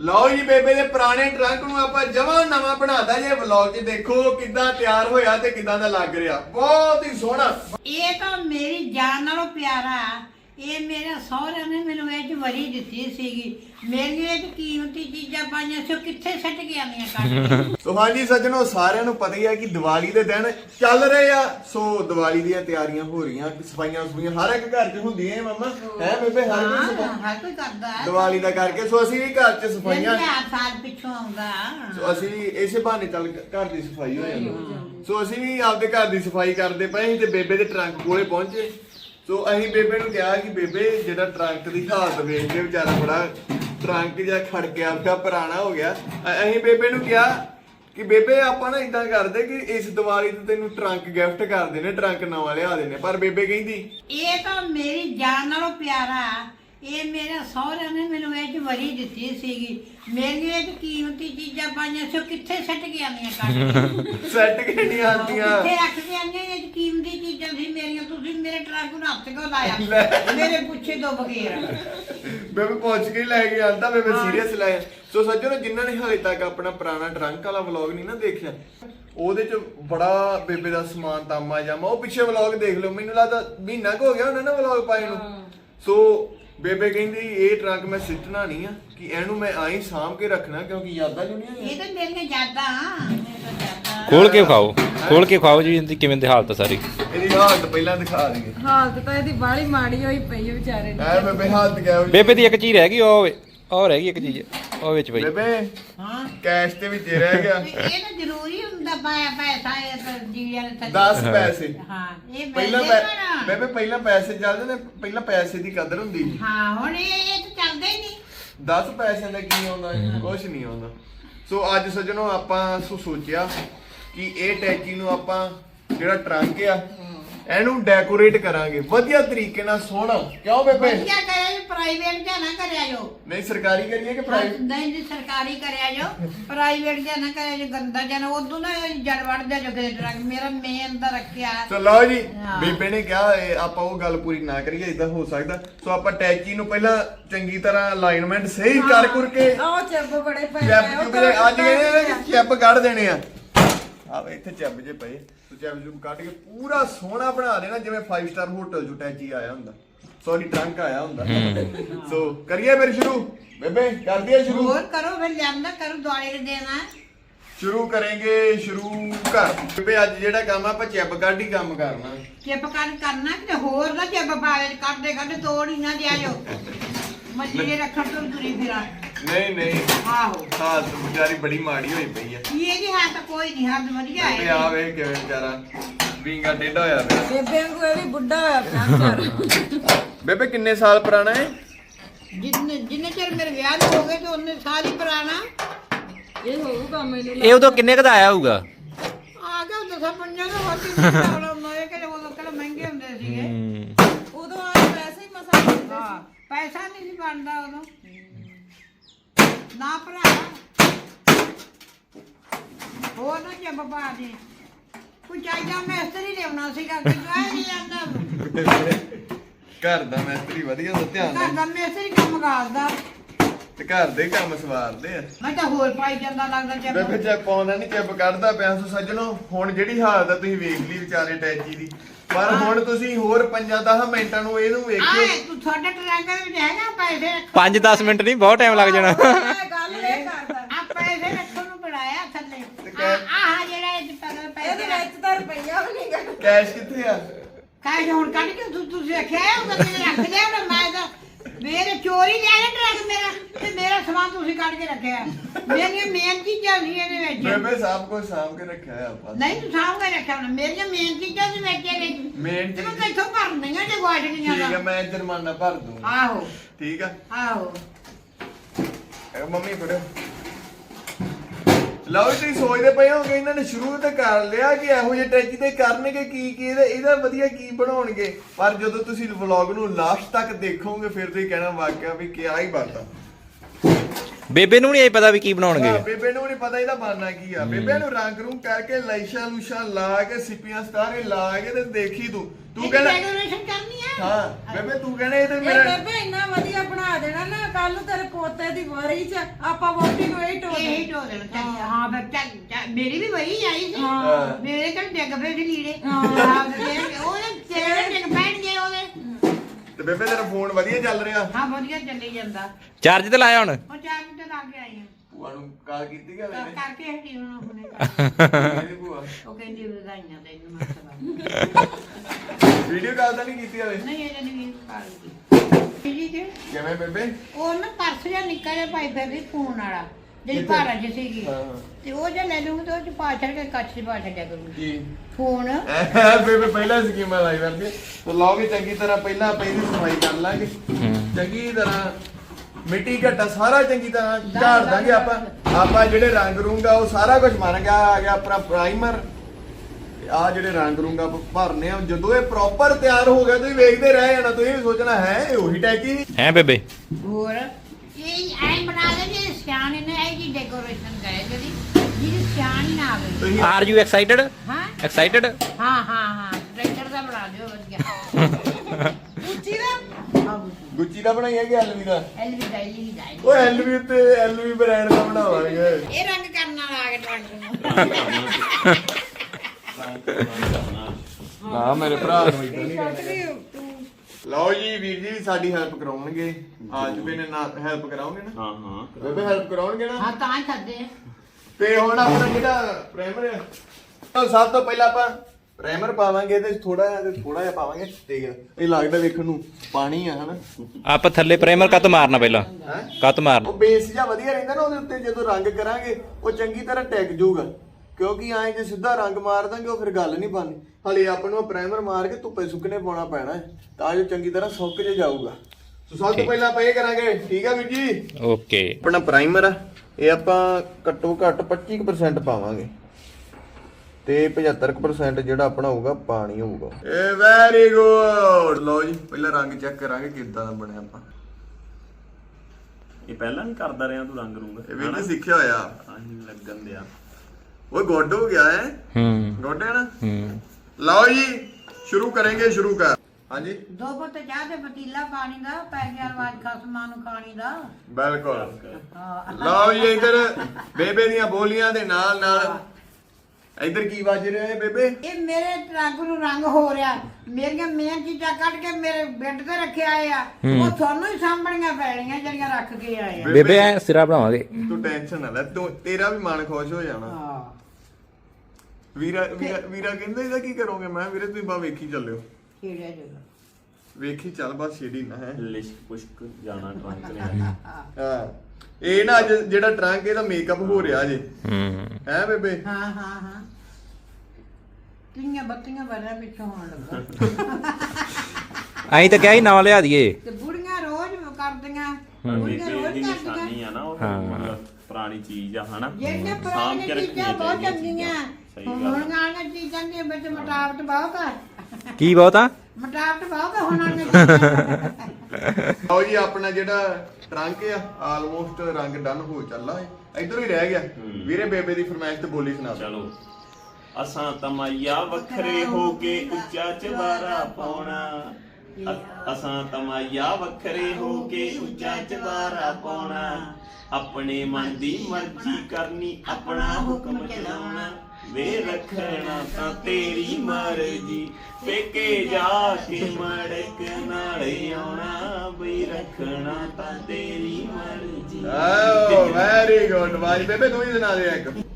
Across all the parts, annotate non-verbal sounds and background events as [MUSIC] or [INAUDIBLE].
ਲਓ ਜੀ ਬੇਬੇ ਦੇ ਪੁਰਾਣੇ ਟਰੰਕ ਨੂੰ ਆਪਾਂ ਜਮਾਂ ਨਵਾਂ ਬਣਾਦਾ ਜੇ ਵਲੌਗ 'ਚ ਦੇਖੋ ਕਿੱਦਾਂ ਤਿਆਰ ਹੋਇਆ ਤੇ ਕਿੱਦਾਂ ਦਾ ਲੱਗ ਰਿਹਾ। ਬਹੁਤ ਹੀ ਸੋਹਣਾ। ਇਹ ਤਾਂ ਮੇਰੀ ਜਾਨ ਨਾਲੋਂ ਪਿਆਰਾ। ਇਹ ਮੇਰੇ ਸਹੁਰਿਆਂ ਨੇ ਮੈਨੂੰ ਇਹ ਚ ਵਰੀ ਦਿੱਤੀ ਸੀਗੀ। ਮੇਰੀਆਂ ਇਹ ਚ ਕੀਮਤੀ ਚੀਜ਼ਾਂ ਪਾਈਆਂ ਸੀ ਉਹ ਕਿੱਥੇ ਸੱਟ ਕੇ ਆਉਂਦੀਆਂ ਕੱਢ ਸੋ [LAUGHS] ਹਾਂਜੀ ਸੱਜਣੋ ਸਾਰਿਆਂ ਨੂੰ ਪਤਾ ਹੀ ਹੈ ਕਿ ਦੀਵਾਲੀ ਦੇ ਦਿਨ ਚੱਲ ਰਹੇ ਆ। ਸੋ ਦੀਵਾਲੀ ਦੀਆਂ ਤਿਆਰੀਆਂ ਹੋ ਰਹੀਆਂ ਸਫਾਈਆਂ ਸਫਾਈਆਂ ਹਰ ਇੱਕ ਘਰ 'ਚ ਹੁੰਦੀਆਂ ਹੈ ਮਮਾ। ਹੈ ਬੇਬੇ ਹਰ ਹਾਂ ਸਫ਼ਾਈ ਹਰ ਕੋਈ ਕਰਦਾ ਹੈ। ਦੀਵਾਲੀ ਦਾ ਕਰਕੇ ਸੋ ਅਸੀਂ ਵੀ ਘਰ 'ਚ ਸਫਾਈਆਂ ਜਿਹੜਾ ਸਾਲ ਪਿੱਛੋਂ ਆਉਂਦਾ। ਸੋ ਅਸੀਂ ਵੀ ਇਸੇ ਬਹਾਨੇ ਚੱਲ ਘਰ ਦੀ ਸਫ਼ਾਈ ਹੋ ਜਾਂਦੀ। ਸੋ ਅਸੀਂ ਵੀ ਆਪਦੇ ਘਰ ਦੀ ਸਫ਼ਾਈ ਕਰਦੇ ਪਏ ਸੀ ਤੇ ਬੇਬੇ ਦੇ ਟਰੰਕ ਕੋਲੇ ਪਹੁੰਚੇ। ਸੋ ਅਸੀਂ ਬੇਬੇ ਨੂੰ ਕਿਹਾ ਕਿ ਬੇਬੇ, ਜਿਹੜਾ ਟਰੰਕ ਦੀ ਹਾਲਤ ਵੇਖ ਕੇ ਵਿਚਾਰਾ ਬੜਾ ਟਰੰਕ ਜਿਹਾ ਖੜ ਗਿਆ ਪਿਆ, ਪੁਰਾਣਾ ਹੋ ਗਿਆ। ਅਸੀਂ ਬੇਬੇ ਨੂੰ ਕਿਹਾ ਕਿ ਬੇਬੇ, ਆਪਾਂ ਨਾ ਇਦਾਂ ਕਰਦੇ ਕਿ ਇਸ ਦੀਵਾਲੀ ਤੇ ਤੈਨੂੰ ਟਰੰਕ ਗਿਫਟ ਕਰ ਦੇਣੇ ਟਰੰਕ ਨਵਾਂ ਲਿਆ ਦੇਣੇ। ਪਰ ਬੇਬੇ ਕਹਿੰਦੀ, ਇਹ ਤਾਂ ਮੇਰੀ ਜਾਨ ਨਾਲੋਂ ਪਿਆਰਾ ਇਹ ਮੇਰੇ ਸਹੁਰਿਆਂ ਨੇ ਮੈਨੂੰ ਇਹ ਚ ਵਰੀ ਦਿੱਤੀ ਸੀਗੀ। ਮੇਰੀਆਂ ਇਹ ਚ ਕੀਮਤੀ ਚੀਜ਼ਾਂ ਪਾਈਆਂ ਸੀ ਕਿੱਥੇ ਸੱਟ ਕੇ ਆਉਂਦੀਆਂ ਕੱਢ [LAUGHS] ਸੈੱਟ ਕਿਹੜੀਆਂ ਆਉਂਦੀਆਂ। ਕਿੱਥੇ ਰੱਖ ਕੇ ਆਈਆਂ ਇਹ ਕੀਮਤੀ ਚੀਜ਼ਾਂ ਸੀ ਮੇਰੀਆਂ? ਤੁਸੀਂ ਮੇਰੇ ਟਰੱਕ ਨੂੰ ਹੱਥ ਕਿਉਂ। ਲਾਇਆ? ਮੇਰੇ ਪੁੱਛੇ ਤੋਂ ਬਗੈਰ। ਬੇਬੇ ਪਹੁੰਚ ਕੇ ਹੀ ਲੈ ਕੇ ਆਂਦਾ ਬੇਬੇ ਸੀਰੀਅਸ ਲੈ ਸੋ ਸੱਜਣੋ ਜਿਨ੍ਹਾਂ ਨੇ ਹਾਲੇ ਤੱਕ ਆਪਣਾ ਪੁਰਾਣਾ ਟਰੰਕ ਵਾਲਾ ਵਲੌਗ ਨਹੀਂ ਨਾ ਦੇਖਿਆ ਉਹਦੇ ਚ ਬੜਾ ਬੇਬੇ ਦਾ ਸਮਾਨ ਤਾਮਾ ਜਾਮਾ ਉਹ ਪਿੱਛੇ ਵਲੌਗ ਦੇਖ ਲਓ। ਮੈਨੂੰ ਲੱਗਦਾ ਮਹੀਨਾ ਕੁ ਹੋ ਗਿਆ ਉਹਨਾਂ ਨਾ ਵਲੌਗ ਪਾਏ ਨੂੰ। ਸੋ ਬੇਬੇ ਕਹਿੰਦੀ ਇਹ ਟਰੰਕ ਮੈਂ ਸਿੱਟਣਾ ਨਹੀਂ ਆ ਕਿ ਇਹਨੂੰ ਮੈਂ ਆਈ ਸਾਂਭ ਕੇ ਰੱਖਣਾ ਕਿਉਂਕਿ ਯਾਦਾਂ ਜੁੜੀਆਂ ਇਹ ਹੋਈਆਂ ਤਾਂ ਮੇਰੀਆਂ ਯਾਦਾਂ ਇਹ ਤਾਂ ਯਾਦਾਂ ਖੋਲ ਕੇ ਖਾਓ ਖੋਲ ਕੇ ਖਾਓ ਜੀ ਇਹਦੀ ਕਿਵੇਂ ਦੀ ਹਾਲਤ ਆ ਸਾਰੀ। ਇਹਦੀ ਹਾਲਤ ਪਹਿਲਾਂ ਦਿਖਾ ਦਈਏ। ਹਾਲਤ ਤਾਂ ਇਹਦੀ ਬਾਹਲੀ ਮਾੜੀ ਹੋਈ ਪਈ ਹੈ ਵਿਚਾਰੇ ਦੀ। ਐ ਬੇਬੇ ਹਾਲਤ ਕਿਹੋ? ਬੇਬੇ ਦੀ ਇੱਕ ਚੀਜ਼ ਰਹਿ ਗਈ ਉਹ ਉਹ ਰਹਿ ਗਈ ਇੱਕ ਚੀਜ਼। ਉਹ ਵਿੱਚ ਪਈ ਬੇਬੇ ਹਾਂ। ਕੈਸ਼ ਤੇ ਵਿੱਚ ਹੀ ਰਹਿ ਗਿਆ। ਤੇ ਇਹ ਤਾਂ ਜ਼ਰੂਰੀ ਹੁੰਦਾ ਪਾਇਆ ਪੈਸਾ ਇਹ ਤਾਂ ਦੇ ਥੱਲੇ। 10 ਪੈਸੇ। ਹਾਂ ਇਹ ਪਹਿਲਾਂ ਪਹਿਲਾਂ ਪੈ- ਬੇਬੇ ਪਹਿਲਾਂ ਪੈਸੇ ਚੱਲਦੇ ਨੇ ਪਹਿਲਾਂ ਪੈਸੇ ਦੀ ਕਦਰ ਹੁੰਦੀ ਸੀ। ਹਾਂ ਹੁਣ ਇਹ ਇਹ ਤਾਂ ਚੱਲਦਾ ਹੀ ਨਹੀਂ। 10 ਪੈਸਿਆਂ ਦਾ ਕੀ ਆਉਂਦਾ ਕੁਝ ਨਹੀਂ ਆਉਂਦਾ। ਸੋ ਅੱਜ ਸੱਜਣੋ ਆਪਾਂ ਸੋ ਸੋਚਿਆ ਕਿ ਇਹ ਟੈਚੀ ਨੂੰ ਆਪਾਂ ਜਿਹੜਾ ਟਰੰਕ ਆ ਇਹਨੂੰ ਡੈਕੋਰੇਟ ਕਰਾਂਗੇ। ਵਧੀਆ ਤਰੀਕੇ ਨਾਲ ਸੋਹਣਾ। ਕਿਉਂ ਬੇਬੇ? ਵਧੀਆ ਕਰਿਆ ਜੋ ਪ੍ਰਾਈਵੇਟ ਜਾਂ ਨਾ ਕਰਿਆ ਜੋ। ਨਹੀਂ ਸਰਕਾਰੀ ਕਰੀਏ ਕਿ ਪ੍ਰਾਈਵੇਟ ਨਹੀਂ ਜੀ ਸਰਕਾਰੀ ਕਰਿਆ ਜੋ। ਪ੍ਰਾਈਵੇਟ ਜਾਂ ਨਾ ਕਰਿਆ ਜੋ ਗੰਦਾ ਜਾਂ ਉਦੋਂ ਨਾ ਜੜ ਵੜ ਜਾ ਕਿਤੇ ਟਰੱਕ ਮੇਰਾ ਮੇਨ ਦਾ ਰੱਖਿਆ। ਸੋ ਲਓ ਜੀ। ਬੇਬੇ ਨੇ ਕਿਹਾ ਇਹ ਆਪਾਂ ਉਹ ਗੱਲ ਪੂਰੀ ਨਾ ਕਰੀਏ ਇਦਾਂ ਹੋ ਸਕਦਾ। ਸੋ ਆਪਾਂ ਟੈਚੀ ਨੂੰ ਪਹਿਲਾਂ ਚੰਗੀ ਤਰ੍ਹਾਂ ਅਲਾਈਨਮੈਂਟ ਸਹੀ ਕਰ ਕਰਕੇ ਆਹ ਚੱਬ ਬੜੇ ਪਏ ਆ, ਅੱਜ ਚੱਬ ਕੱਢ ਦੇਣੇ ਆ। ਆਵੇ ਇੱਥੇ ਚੱਬ ਜੇ ਪਏ। ਤੇ ਚੱਬ ਜੂ ਕੱਢ ਕੇ ਪੂਰਾ ਸੋਹਣਾ ਬਣਾ ਦੇਣਾ ਜਿਵੇਂ 5 ਸਟਾਰ ਹੋਟਲ ਚ ਟੈਚੀ ਆਇਆ ਹੁੰਦਾ। ਸੌਰੀ ਟਰੰਕ ਆਇਆ ਹੁੰਦਾ। ਸੋ ਕਰੀਏ ਫਿਰ ਸ਼ੁਰੂ? ਬੇਬੇ ਕਰ ਦਈਏ ਸ਼ੁਰੂ? ਹੋਰ ਕਰੋ ਫਿਰ ਲਿਆਂਦਾ ਕਰੋ ਦੁਆਲੇ ਦੇ ਦੇਣਾ। ਸ਼ੁਰੂ ਕਰਾਂਗੇ ਸ਼ੁਰੂ ਕਰ। ਬੇਬੇ ਅੱਜ ਜਿਹੜਾ ਕੰਮ ਆ ਆਪਾਂ ਚੱਬ ਕੱਢ ਹੀ ਕੰਮ ਕਰਨਾ। ਚਿਪ ਕਰ ਕਰਨਾ ਕਿ ਹੋਰ ਨਾ ਚਿਪ ਪਾਵੇ ਕੱਢਦੇ ਕੱਢ ਤੋੜ ਹੀ ਨਾ ਦਿਆਜੋ ਮੱਛੀ ਦੇ ਰੱਖਣ ਤੋਂ ਤੁਰੀ ਫਿਰਾਂ। ਨਹੀਂ ਨਹੀਂ। ਆਹੋ। ਹਾਲਤ ਵਿਚਾਰੀ ਬੜੀ ਮਾੜੀ ਹੋਈ ਪਈ ਆ। ਇਹ ਜੀ ਹਾਂ ਤਾਂ ਕੋਈ ਨਹੀਂ ਹੱਦ ਵਧੀਆ ਬੇਬੇ ਹੈ ਆ ਵੇਖ ਕਿਵੇਂ ਵਿਚਾਰਾ ਵਿੰਗਾ ਟੇਢਾ ਹੋਇਆ ਪਿਆ। ਬੇਬੇ ਇਹ ਵੀ ਬੁੱਢਾ ਹੋਇਆ ਪਿਆ ਵਿਚਾਰਾ ਬੇਬੇ ਕਿੰਨੇ ਸਾਲ ਪੁਰਾਣਾ ਹੈ ਜਿੰਨੇ ਜਿੰਨੇ ਚਿਰ ਮੇਰੇ ਵਿਆਹ ਨੂੰ ਹੋ ਗਏ ਤੇ ਉਹਨੇ ਸਾਰੀ ਪੁਰਾਣਾ। ਇਹ ਹੋਊਗਾ ਮੈਨੂੰ ਇਹ ਉਦੋਂ ਕਿੰਨੇ ਕਦਾ ਆਇਆ ਹੋਊਗਾ? ਆ ਗਿਆ ਦਸਾਂ ਪੰਜਾਂ ਦਾ ਹੋਰ ਕਿੰਨੇ ਸਾਲ ਹੁੰਦਾ ਇਹ ਕਿਹੜੇ ਉਦੋਂ ਕਿਹੜੇ ਮਹਿੰਗੇ ਹੁੰਦੇ ਸੀਗੇ। ਹੂੰ। ਉਦੋਂ ਆ ਪੈਸੇ ਹੀ ਮਸਾ ਦਿੰਦੇ ਹਾਂ ਪੈਸਾ ਨਹੀਂ ਸੀ ਬਣਦਾ ਉਦੋਂ। ਨਾ ਭਰਾ। ਹੋਰ ਨਾ ਜੱਬ ਪਾ ਦੇ ਕੋਈ ਚਾਹੀਦਾ ਮੈਸਤਰੀ ਲਿਆਉਣਾ ਸੀਗਾ ਕਿ ਨਹੀਂ ਜਾਂਦਾ ਘਰ ਦਾ ਮੈਸਤਰੀ ਵਧੀਆ ਦਾ ਧਿਆਨ ਘਰ ਨਾਲ ਦਾ ਮੈਸਤਰੀ ਕੰਮ ਕਰਦਾ। ਤੇ ਘਰ ਦੇ ਕੰਮ ਸਵਾਰਦੇ ਆ। ਮੈਂ ਤਾਂ ਹੋਰ ਪਾਈ ਜਾਂਦਾ ਲੱਗਦਾ ਬੇਬੇ ਚੱਪ ਪਾਉਂਦਾ ਨਹੀਂ ਚੱਪ ਕੱਢਦਾ ਪਿਆ ਸੋ ਸੱਜਣੋ ਹੁਣ ਜਿਹੜੀ ਹਾਲਤ ਆ ਤੁਸੀਂ ਵੇਖ ਲਈ ਵਿਚਾਰੇ ਟੈਚੀ ਦੀ। ਪਰ ਹੁਣ ਤੁਸੀਂ ਹੋਰ 5-10 ਮਿੰਟਾਂ ਨੂੰ ਇਹਨੂੰ ਵੇਖਿਓ। ਆਏ ਤੂੰ ਤੁਹਾਡੇ ਟਰੈਂਗਲ ਵਿੱਚ ਹੈਗਾ ਪੈਸੇ ਰੱਖੋ। 5-10 ਮਿੰਟ ਨਹੀਂ ਬਹੁਤ ਟਾਈਮ ਲੱਗ ਜਾਣਾ। ਗੱਲ ਇਹ ਕਰਦਾ। ਆ ਪੈਸੇ ਰੱਖਣ ਨੂੰ ਬਣਾਇਆ ਥੱਲੇ। ਆਹ ਜਿਹੜਾ ਇਹ ਪੈਸੇ ਇਹਦੇ ਪੈਸੇ ਵਿੱਚ ਤਾਂ ਰੁਪਈਆ ਵੀ ਨਹੀਂ ਗਾ। ਕੈਸ਼ ਕਿੱਥੇ ਆ? ਕਾਹ ਹੁਣ ਕੱਢ ਕੇ ਤੂੰ ਤੁਸੀਂ ਰੱਖਿਆ ਉਹ ਤੇ ਰੱਖ ਲਿਆ ਹੁਣ ਮੈਂ ਤਾਂ ਮੇਰੇ ਚੋਰੀ ਲਿਆ ਨਾ ਟਰੱਕ ਮੇਰਾ ਤੇ ਮੇਰਾ ਸਮਾਨ ਤੁਸੀਂ ਕੱਢ ਕੇ ਰੱਖਿਆ ਮੇਰੀਆਂ ਮੇਨ ਚੀਜ਼ਾਂ ਸੀ ਇਹਦੇ ਵਿੱਚ। ਬੇਬੇ ਸਭ ਕੁਝ ਸਾਂਭ ਕੇ ਰੱਖਿਆ ਆ ਆਪਾਂ। ਨਹੀਂ ਤੂੰ ਸਾਹਮਣੇ ਰੱਖਿਆ ਹੁਣ। ਮੇਰੀਆਂ ਮੇਨ ਚੀਜ਼ਾਂ ਸੀ ਵਿੱਚ ਇਹਦੇ ਮੇਨ ਤੇ ਮੈਂ ਚੀਜ਼ ਕਿੱਥੋਂ ਭਰਨੀਆਂ ਜੇ ਗਵਾਚ ਗਈਆਂ ਠੀਕ ਤਾਂ? ਮੈਂ ਜੁਰਮਾਨਾ ਭਰ ਦੂੰ ਆਹੋ। ਠੀਕ ਆ ਆਹੋ। ਇਹ ਮੰਮੀ ਫੜੋ। ਲਓ ਜੀ ਤੁਸੀਂ ਸੋਚਦੇ ਪਏ ਹੋਗੇ ਇਹਨਾਂ ਨੇ ਸ਼ੁਰੂ ਤੇ ਕਰ ਲਿਆ ਕਿ ਇਹੋ ਜਿਹੇ ਟੈਚੀ ਤੇ ਕਰਨਗੇ ਕੀ ਕੀ ਇਹਦਾ ਇਹਦਾ ਵਧੀਆ ਕੀ ਬਣਾਉਣਗੇ? ਪਰ ਜਦੋਂ ਤੁਸੀਂ ਵਲੌਗ ਨੂੰ ਲਾਸਟ ਤੱਕ ਦੇਖੋਗੇ ਫਿਰ ਤੁਸੀਂ ਕਹਿਣਾ ਵਾਕਿਆ ਵੀ ਕਿਆ ਹੀ ਬਾਤਾਂ ਬੇਬੇ ਨੂੰ ਨਹੀਂ ਪਤਾ ਵੀ ਕੀ ਬਣਾਉਣਗੇ। ਹਾਂ, ਬੇਬੇ ਨੂੰ ਨਹੀਂ ਪਤਾ ਇਹਦਾ ਬਣਨਾ ਕੀ ਆ। ਬੇਬੇ ਨੂੰ ਰੰਗ ਰੂੰਗ ਕਰਕੇ ਲਾਈਸ਼ਾ ਲੂਸ਼ਾ ਲਾ ਕੇ ਸਿੱਪੀਆਂ ਸਤਾਰੇ ਲਾ ਕੇ ਤੇ ਦੇਖੀ ਤੂੰ। ਤੂੰ ਕਹਿੰਦਾ ਡੈਕੋਰੇਸ਼ਨ ਹਾਂ। ਬੇਬੇ ਤੂੰ ਕਹਿੰਦਾ ਇਹ ਤੇ ਇਹ ਮੇਰਾ ਬੇਬੇ ਇੰਨਾ ਵਧੀਆ ਬਣਾ ਦੇਣਾ ਨਾ ਕੱਲ ਨੂੰ ਤੇਰੇ ਪੋਤੇ ਦੀ ਵਾਰੀ ਚ ਆਪਾਂ ਵੋਟੀ ਨੂੰ ਇਹ ਟੋ ਇਹ ਹੀ ਢੋ ਦੇਣਾ। ਚਾਹੀਦਾ ਹਾਂ ਫਿਰ ਚੱਲ ਚੱਲ, ਮੇਰੀ ਵੀ ਵਹੀ ਆਈ ਸੀ। ਹਾਂ। ਮੇਰੇ ਕੋਲ ਡਿੱਗ ਪਏ ਸੀ ਲੀੜੇ। ਹਾਂ। ਹਾਂ, ਤੇ ਉਹਦੇ ਤੇਰੇ ਡਿੱਗ ਪੈਣਗੇ ਉਹਦੇ। ਤੇ ਬੇਬੇ ਤੇਰਾ ਫੋਨ ਵਧੀਆ ਚੱਲ ਰਿਹਾ। ਹਾਂ ਵਧੀਆ ਚੱਲੀ ਜਾਂਦਾ। ਚਾਰਜ ਤੇ ਲਾਇਆ ਹੁਣ। ਉਹ ਚਾਰ ਮਿੰਟ ਲਾ ਕੇ ਆਈ ਆ ਭੂਆ ਨੂੰ ਕਾਲ ਕੀਤੀ ਗਿਆ ਤਾਂ ਮੈਨੇ ਕਰਕੇ ਹਟੀ ਹੁਣ ਹੁਣੇ ਇਹਦੀ ਭੂਆ। ਉਹ ਕਹਿੰਦੀ ਵਧਾਈਆਂ ਤੈਨੂੰ ਮਸਲਾ ਵੀਡੀਓ ਕਾਲ ਤਾਂ ਨਹੀਂ ਕੀਤੀ ਹਲੇ ਨਹੀਂ ਇਹਨੇ ਨਹੀਂ ਪਾਲੀ ਜੀ ਜੀ? ਕਿਵੇਂ ਬੇਬੇ? ਉਹ ਨਾ ਪਰਸ ਜਿਹਾ ਨਿੱਕਾ ਜਿਹਾ ਪਾਈ ਫਿਰਦੀ ਫੋਨ ਵਾਲਾ ਜਿਹੜੀ? ਭਾਰਾ ਜਿਹੀ ਸੀਗੀ। ਤੇ ਉਹ ਜੇ ਲੈ ਲੂੰਗੀ ਤੇ ਉਹ ਚ ਪਾ ਛੱਡ ਕੇ ਕੱਚ ਚ ਪਾ ਛੱਡਿਆ ਕਰੂੰਗੀ। ਕੀ ਫੋਨ? [LAUGHS] ਬੇਬੇ ਪਹਿਲਾਂ ਸਕੀਮਾਂ ਲਾਈ ਵਰਗੇ ਤੇ ਲਓਗੇ ਚੰਗੀ ਤਰ੍ਹਾਂ ਪਹਿਲਾਂ ਇਹਦੀ ਸਫ਼ਾਈ ਕਰ ਲਾਂਗੇ। ਚੰਗੀ ਤਰ੍ਹਾਂ ਮਿੱਟੀ ਘੱਟਾ ਸਾਰਾ ਚੰਗੀ ਤਰ੍ਹਾਂ ਝਾੜ ਦਾਂਗੇ ਆਪਾਂ। ਆਪਾਂ ਜਿਹੜੇ ਰੰਗ ਰੂੰਗਾ ਉਹ ਸਾਰਾ ਕੁਝ ਬਣ ਗਿਆ ਆ ਗਿਆ ਆਪਣਾ ਪ੍ਰਾਈਮਰ ਆ ਜਿਹੜੇ ਰੰਗ ਰੂੰਗਾ ਆਪਾਂ ਭਰਨੇ ਆ ਜਦੋਂ ਇਹ ਪ੍ਰੋਪਰ ਤਿਆਰ ਹੋ ਗਿਆ ਤੁਸੀਂ ਵੇਖਦੇ ਰਹਿ ਜਾਣਾ ਤੁਸੀਂ ਵੀ ਸੋਚਣਾ ਹੈ ਇਹ ਉਹੀ ਟੈਕੀ ਹੈ ਬੇਬੇ। ਹੋਰ? ਇਹ ਐਂ ਬਣਾ ਦੇ ਜੇ ਸਿਆਣੇ ਨੇ ਇਹ ਜੀ ਡੈਕੋਰੇਸ਼ਨ ਕਰੇ ਜਿਹੜੀ ਜਿਹਦੀ ਸਿਆਣੀ ਨਾ ਆਵੇ। ਤੁਸੀਂ ਆਰ ਯੂ ਐਕਸਾਈਟਡ ਹਾਂ। ਐਕਸਾਈਟਡ ਹਾਂ ਹਾਂ ਹਾਂ। ਟਰੈਕਟਰ ਦਾ ਬਣਾ ਦਿਓ ਵਧੀਆ। [LAUGHS] ਗੁੱਚੀ ਦਾ ਬਣਾਈ ਹੈ ਕਿ ਐਲਵੀ ਦਾ ਐਲਵੀ ਦਾ ਐਲਵੀ ਦਾ। ਉਹ ਐਲਵੀ ਤੇ ਐਲਵੀ ਬ੍ਰਾਂਡ ਦਾ ਬਣਾਵਾਂਗੇ। ਇਹ ਰੰਗ ਕਰਨ ਵਾਲਾ ਆ ਗਿਆ ਟਰੈਕਟਰ ਨੂੰ। ਮੇਰੇ ਭਰਾ ਨੂੰ ਇਦਾਂ ਨਹੀਂ ਤੂੰ। ਲਓ ਜੀ ਵੀਰ ਜੀ ਵੀ ਸਾਡੀ ਹੈਲਪ ਕਰਾਉਣਗੇ। ਆ ਚੁੱਕੇ ਨੇ ਨਾ ਹੈਲਪ ਕਰਾਉਣਗੇ ਨਾ। ਹਾਂ ਹਾਂ। ਬੇਬੇ ਹੈਲਪ ਕਰਾਉਣਗੇ ਨਾ। ਹਾਂ ਤਾਂ ਹੀ ਕਰਦੇ ਆ। ਤੇ ਹੁਣ ਆਪਣਾ ਜਿਹੜਾ ਪ੍ਰਾਈਮਰ ਹੈ ਉਹ ਸਭ ਤੋਂ ਪਹਿਲਾਂ ਆਪਾਂ ਪ੍ਰਾਈਮਰ ਪਾਵਾਂਗੇ ਤੇ ਥੋੜਾ ਜਿਹਾ ਤੇ ਥੋੜਾ ਜਿਹਾ ਪਾਵਾਂਗੇ। ਤੇਲ ਇਹ ਲੱਗਦਾ ਵੇਖਣ ਨੂੰ ਪਾਣੀ ਆ ਹਨਾ? ਆਪਾਂ ਥੱਲੇ ਪ੍ਰਾਈਮਰ ਕੱਤ ਮਾਰਨਾ ਪਹਿਲਾਂ। ਹੈ? ਕੱਤ ਮਾਰਨਾ ਉਹ ਬੇਸ ਜਿਹਾ ਵਧੀਆ ਰਹਿੰਦਾ ਨਾ ਉਹਦੇ ਉੱਤੇ ਜਦੋਂ ਰੰਗ ਕਰਾਂਗੇ ਉਹ ਚੰਗੀ ਤਰ੍ਹਾਂ ਟਿਕ ਜਾਊਗਾ। ਕਿਉਂਕਿ ਐਂ ਜੇ ਸਿੱਧਾ ਰੰਗ ਮਾਰ ਦਾਂਗੇ ਉਹ ਫਿਰ ਗੱਲ ਨਹੀਂ ਬਣਨੀ। ਹਲੇ ਆਪਾਂ ਨੂੰ ਪ੍ਰਾਈਮਰ ਮਾਰ ਕੇ ਧੁੱਪੇ ਸੁੱਕਣੇ ਪਾਉਣਾ ਪੈਣਾ ਹੈ, ਤਾਂ ਜੋ ਚੰਗੀ ਤਰ੍ਹਾਂ ਸੁੱਕ ਜੇ ਜਾਊਗਾ। ਸੋ ਸਭ ਤੋਂ ਪਹਿਲਾਂ ਆਪਾਂ ਇਹ ਕਰਾਂਗੇ। ਠੀਕ ਆ ਵੀਰ ਜੀ? ਓਕੇ। ਆਪਣਾ ਪ੍ਰਾਈਮਰ ਆ ਇਹ ਆਪਾਂ ਘੱਟੋ ਘੱਟ 25% ਪਾਵਾਂਗੇ। ਤੇ 75% ਜਿਹੜਾ ਆਪਣਾ ਹੋਊਗਾ ਪਾਣੀ ਹੋਊਗਾ। ਏ ਵੈਰੀ ਗੁੱਡ ਲਓ ਜੀ ਪਹਿਲਾਂ ਰੰਗ ਚੈੱਕ ਕਰਾਂਗੇ ਕਿੱਦਾਂ ਦਾ ਬਣਿਆ ਆਪਾਂ। ਇਹ ਪਹਿਲਾਂ ਵੀ ਕਰਦਾ ਰਿਹਾ ਤੂੰ ਰੰਗ ਰੂੰਗ। ਇਹ ਵੀ ਤੇ ਸਿੱਖਿਆ ਹੋਇਆ। ਆਹੀ ਲੱਗਣ ਦਿਆ। ਉਹ ਗੁੱਡ ਹੋ ਗਿਆ ਹੈ ਹੂੰ। ਗੁੱਡ ਹੈ ਨਾ? ਹੂੰ। ਲਓ ਜੀ ਸ਼ੁਰੂ ਕਰਾਂਗੇ ਸ਼ੁਰੂ ਕਰ। ਹਾਂਜੀ। ਦੋ ਪੁੱਤ ਚਾਹ ਦੇ ਪਤੀਲਾ ਪਾਣੀ ਦਾ ਪੈ ਗਿਆ ਰਵਾਜ ਖਸਮਾਂ ਨੂੰ ਖਾਣੀ ਦਾ। ਬਿਲਕੁਲ। ਹਾਂ। ਲਓ ਜੀ ਇੱਧਰ ਬੇਬੇ ਦੀਆਂ ਬੋਲੀਆਂ ਦੇ ਨਾਲ ਨਾਲ ਇੱਧਰ ਕੀ ਵੱਜ ਰਿਹਾ ਹੈ ਬੇਬੇ? ਇਹ ਮੇਰੇ ਰੰਗ ਨੂੰ ਰੰਗ ਹੋ ਰਿਹਾ। ਮੇਰੀਆਂ ਮੇਨ ਚੀਜ਼ਾਂ ਕੱਢ ਕੇ ਮੇਰੇ ਬੈੱਡ ਤੇ ਰੱਖੇ ਆਏ ਆ। ਉਹ ਤੁਹਾਨੂੰ ਹੀ ਸਾਂਭਣੀਆਂ ਪੈਣੀਆਂ ਜਿਹੜੀਆਂ ਰੱਖ ਕੇ ਆਏ ਆ। ਬੇਬੇ ਐ ਸਿਰਾ ਬਣਾਵਾਂਗੇ। ਤੂੰ ਟੈਨਸ਼ਨ ਨਾ ਲੈ ਤੂੰ ਤੇਰਾ ਵੀ ਮਨ ਖੁਸ਼ ਹੋ ਜਾਣਾ। ਹਾਂ। ਵੀਰਾ ਵੀਰਾ ਵੀਰਾ ਕਹਿੰਦਾ ਇਹਦਾ ਕੀ ਕਰੋਗੇ? ਮੈਂ ਵੀਰੇ ਤੁਸੀਂ ਬਾ ਵੇਖੀ ਚੱਲਿਓ। ਜਗਾ ਵੇਖੀ ਚੱਲ ਬਸ ਛੇੜੀ ਨਾ ਹੈ। ਲਿਸ਼ਕ ਪੁਸ਼ਕ ਜਾਣਾ ਟਰੰਕ ਨੇ ਹਾਂ। ਇਹ ਨਾ ਅੱਜ ਜਿਹੜਾ ਟਰੰਕ ਇਹਦਾ ਮੇਕਅਪ ਹੋ ਰਿਹਾ ਜੇ ਹੂੰ। ਹੈ ਬੇਬੇ? ਹਾਂ ਹਾਂ ਹਾਂ। ਕਿੰਨੀਆਂ ਬੱਤੀਆਂ ਬਣਾ ਪਿੱਛੋਂ ਹੋਣ ਲੱਗਾ। ਐਂ ਤਾਂ ਕਿਹਾ ਹੀ ਨਵਾਂ ਲਿਆ ਦਈਏ। ਤੇ ਬੁੜੀਆਂ ਰੋਜ਼ ਕਰਦੀਆਂ। ਬੁੜੀਆਂ ਦੀ ਨਿਸ਼ਾਨੀ ਕਰਦੀਆਂ। ਆ ਨਾ ਉਹ ਹਾਂ। ਮਤਲਬ ਪੁਰਾਣੀ ਚੀਜ਼ ਆ ਹਨਾ? ਜਿਹੜੀਆਂ ਸਾਂਭ ਪੁਰਾਣੀਆਂ ਕੇ ਚੀਜ਼ਾਂ ਰੱਖਣੀਆਂ ਬਹੁਤ ਚਾਹੀਦੀਆਂ ਚੰਗੀਆਂ। ਸਹੀ ਹੁਣ ਗੱਲ ਵਾਲੀਆਂ ਚੀਜ਼ਾਂ ਦੇ ਵਿੱਚ ਮਟਾਵਟ ਬਹੁਤ ਆ। ਕੀ ਬਹੁਤ ਆ? ਮਟਾਵਟ ਬਹੁਤ ਆ ਹੁਣ ਵਾਲੀਆਂ ਚੀਜ਼ਾਂ ਲਓ ਜੀ ਆਪਣਾ ਜਿਹੜਾ ਟਰੰਕ ਆ ਆਲਮੋਸਟ ਰੰਗ ਡਨ ਹੋ ਚੱਲਾ ਹੈ ਇਧਰ ਹੀ ਰਹਿ ਗਿਆ। ਵੀਰੇ ਬੇਬੇ ਦੀ ਫਰਮਾਇਸ਼ ਤੇ ਬੋਲੀ ਸੁਣਾ ਦਿਓ। ਚਲੋ। ਅਸਾਂ ਤਮਾਇਆ ਵੱਖਰੇ ਹੋ ਕੇ ਉੱਚਾ ਚਵਾਰਾ ਪਾਉਣਾ। ਅਸਾਂ ਤਮਾਇਆ ਵੱਖਰੇ ਹੋ ਕੇ ਉੱਚਾ ਚਵਾਰਾ ਪਾਉਣਾ। ਆਪਣੇ ਮਨ ਦੀ ਮਰਜ਼ੀ ਕਰਨੀ। ਆਪਣਾ ਹੁਕਮ ਚਲਾਉਣਾ। ਵੇ ਰੱਖਣਾ ਤਾਂ ਤੇਰੀ ਮਰਜ਼ੀ। ਪੇਕੇ ਜਾ ਕੇ ਮੜਕ ਨਾਲ ਆਉਣਾ। ਬਈ ਰੱਖਣਾ ਤਾਂ ਤੇਰੀ ਮਰਜ਼ੀ। ਆਓ ਵੈਰੀ ਗੁੱਡ ਬਾਈ ਬੇਬੇ ਤੂੰ ਹੀ ਸੁਣਾ ਦੇ ਇੱਕ।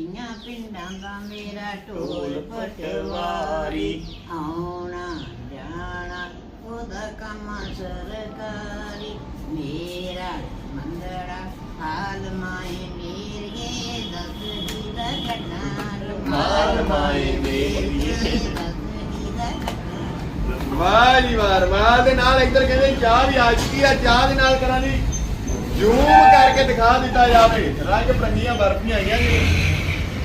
ਬੱਚੀਆਂ ਪਿੰਡਾਂ ਦਾ ਮੇਰਾ ਢੋਲ ਪਟਵਾਰੀ। ਆਉਣਾ ਜਾਣਾ ਉਹਦਾ ਕੰਮ ਸਰਕਾਰੀ। ਮੇਰਾ ਮੰਦੜਾ ਹਾਲ ਮਾਏ ਮੇਰੀਏ ਦਸ ਦੀ ਦਾ ਘਟਨਾ ਹਾਲ ਮਾਏ ਮੇਰੀਏ। ਦਸ ਦੀ ਦਾ ਘਟਨਾ ਵਾਹ ਜੀ ਵਾਹ ਵਾਹ ਦੇ ਨਾਲ ਇੱਧਰ ਕਹਿੰਦੇ ਚਾਹ ਵੀ ਆ ਚੁੱਕੀ ਆ ਚਾਹ ਦੇ ਨਾਲ ਕਰਾਂ ਦੀ ਜ਼ੂਮ ਕਰਕੇ ਦਿਖਾ ਦਿੱਤਾ ਜਾਵੇ। ਰੰਗ ਬਰੰਗੀਆਂ ਬਰਫੀਆਂ ਆਈਆਂ ਜੀ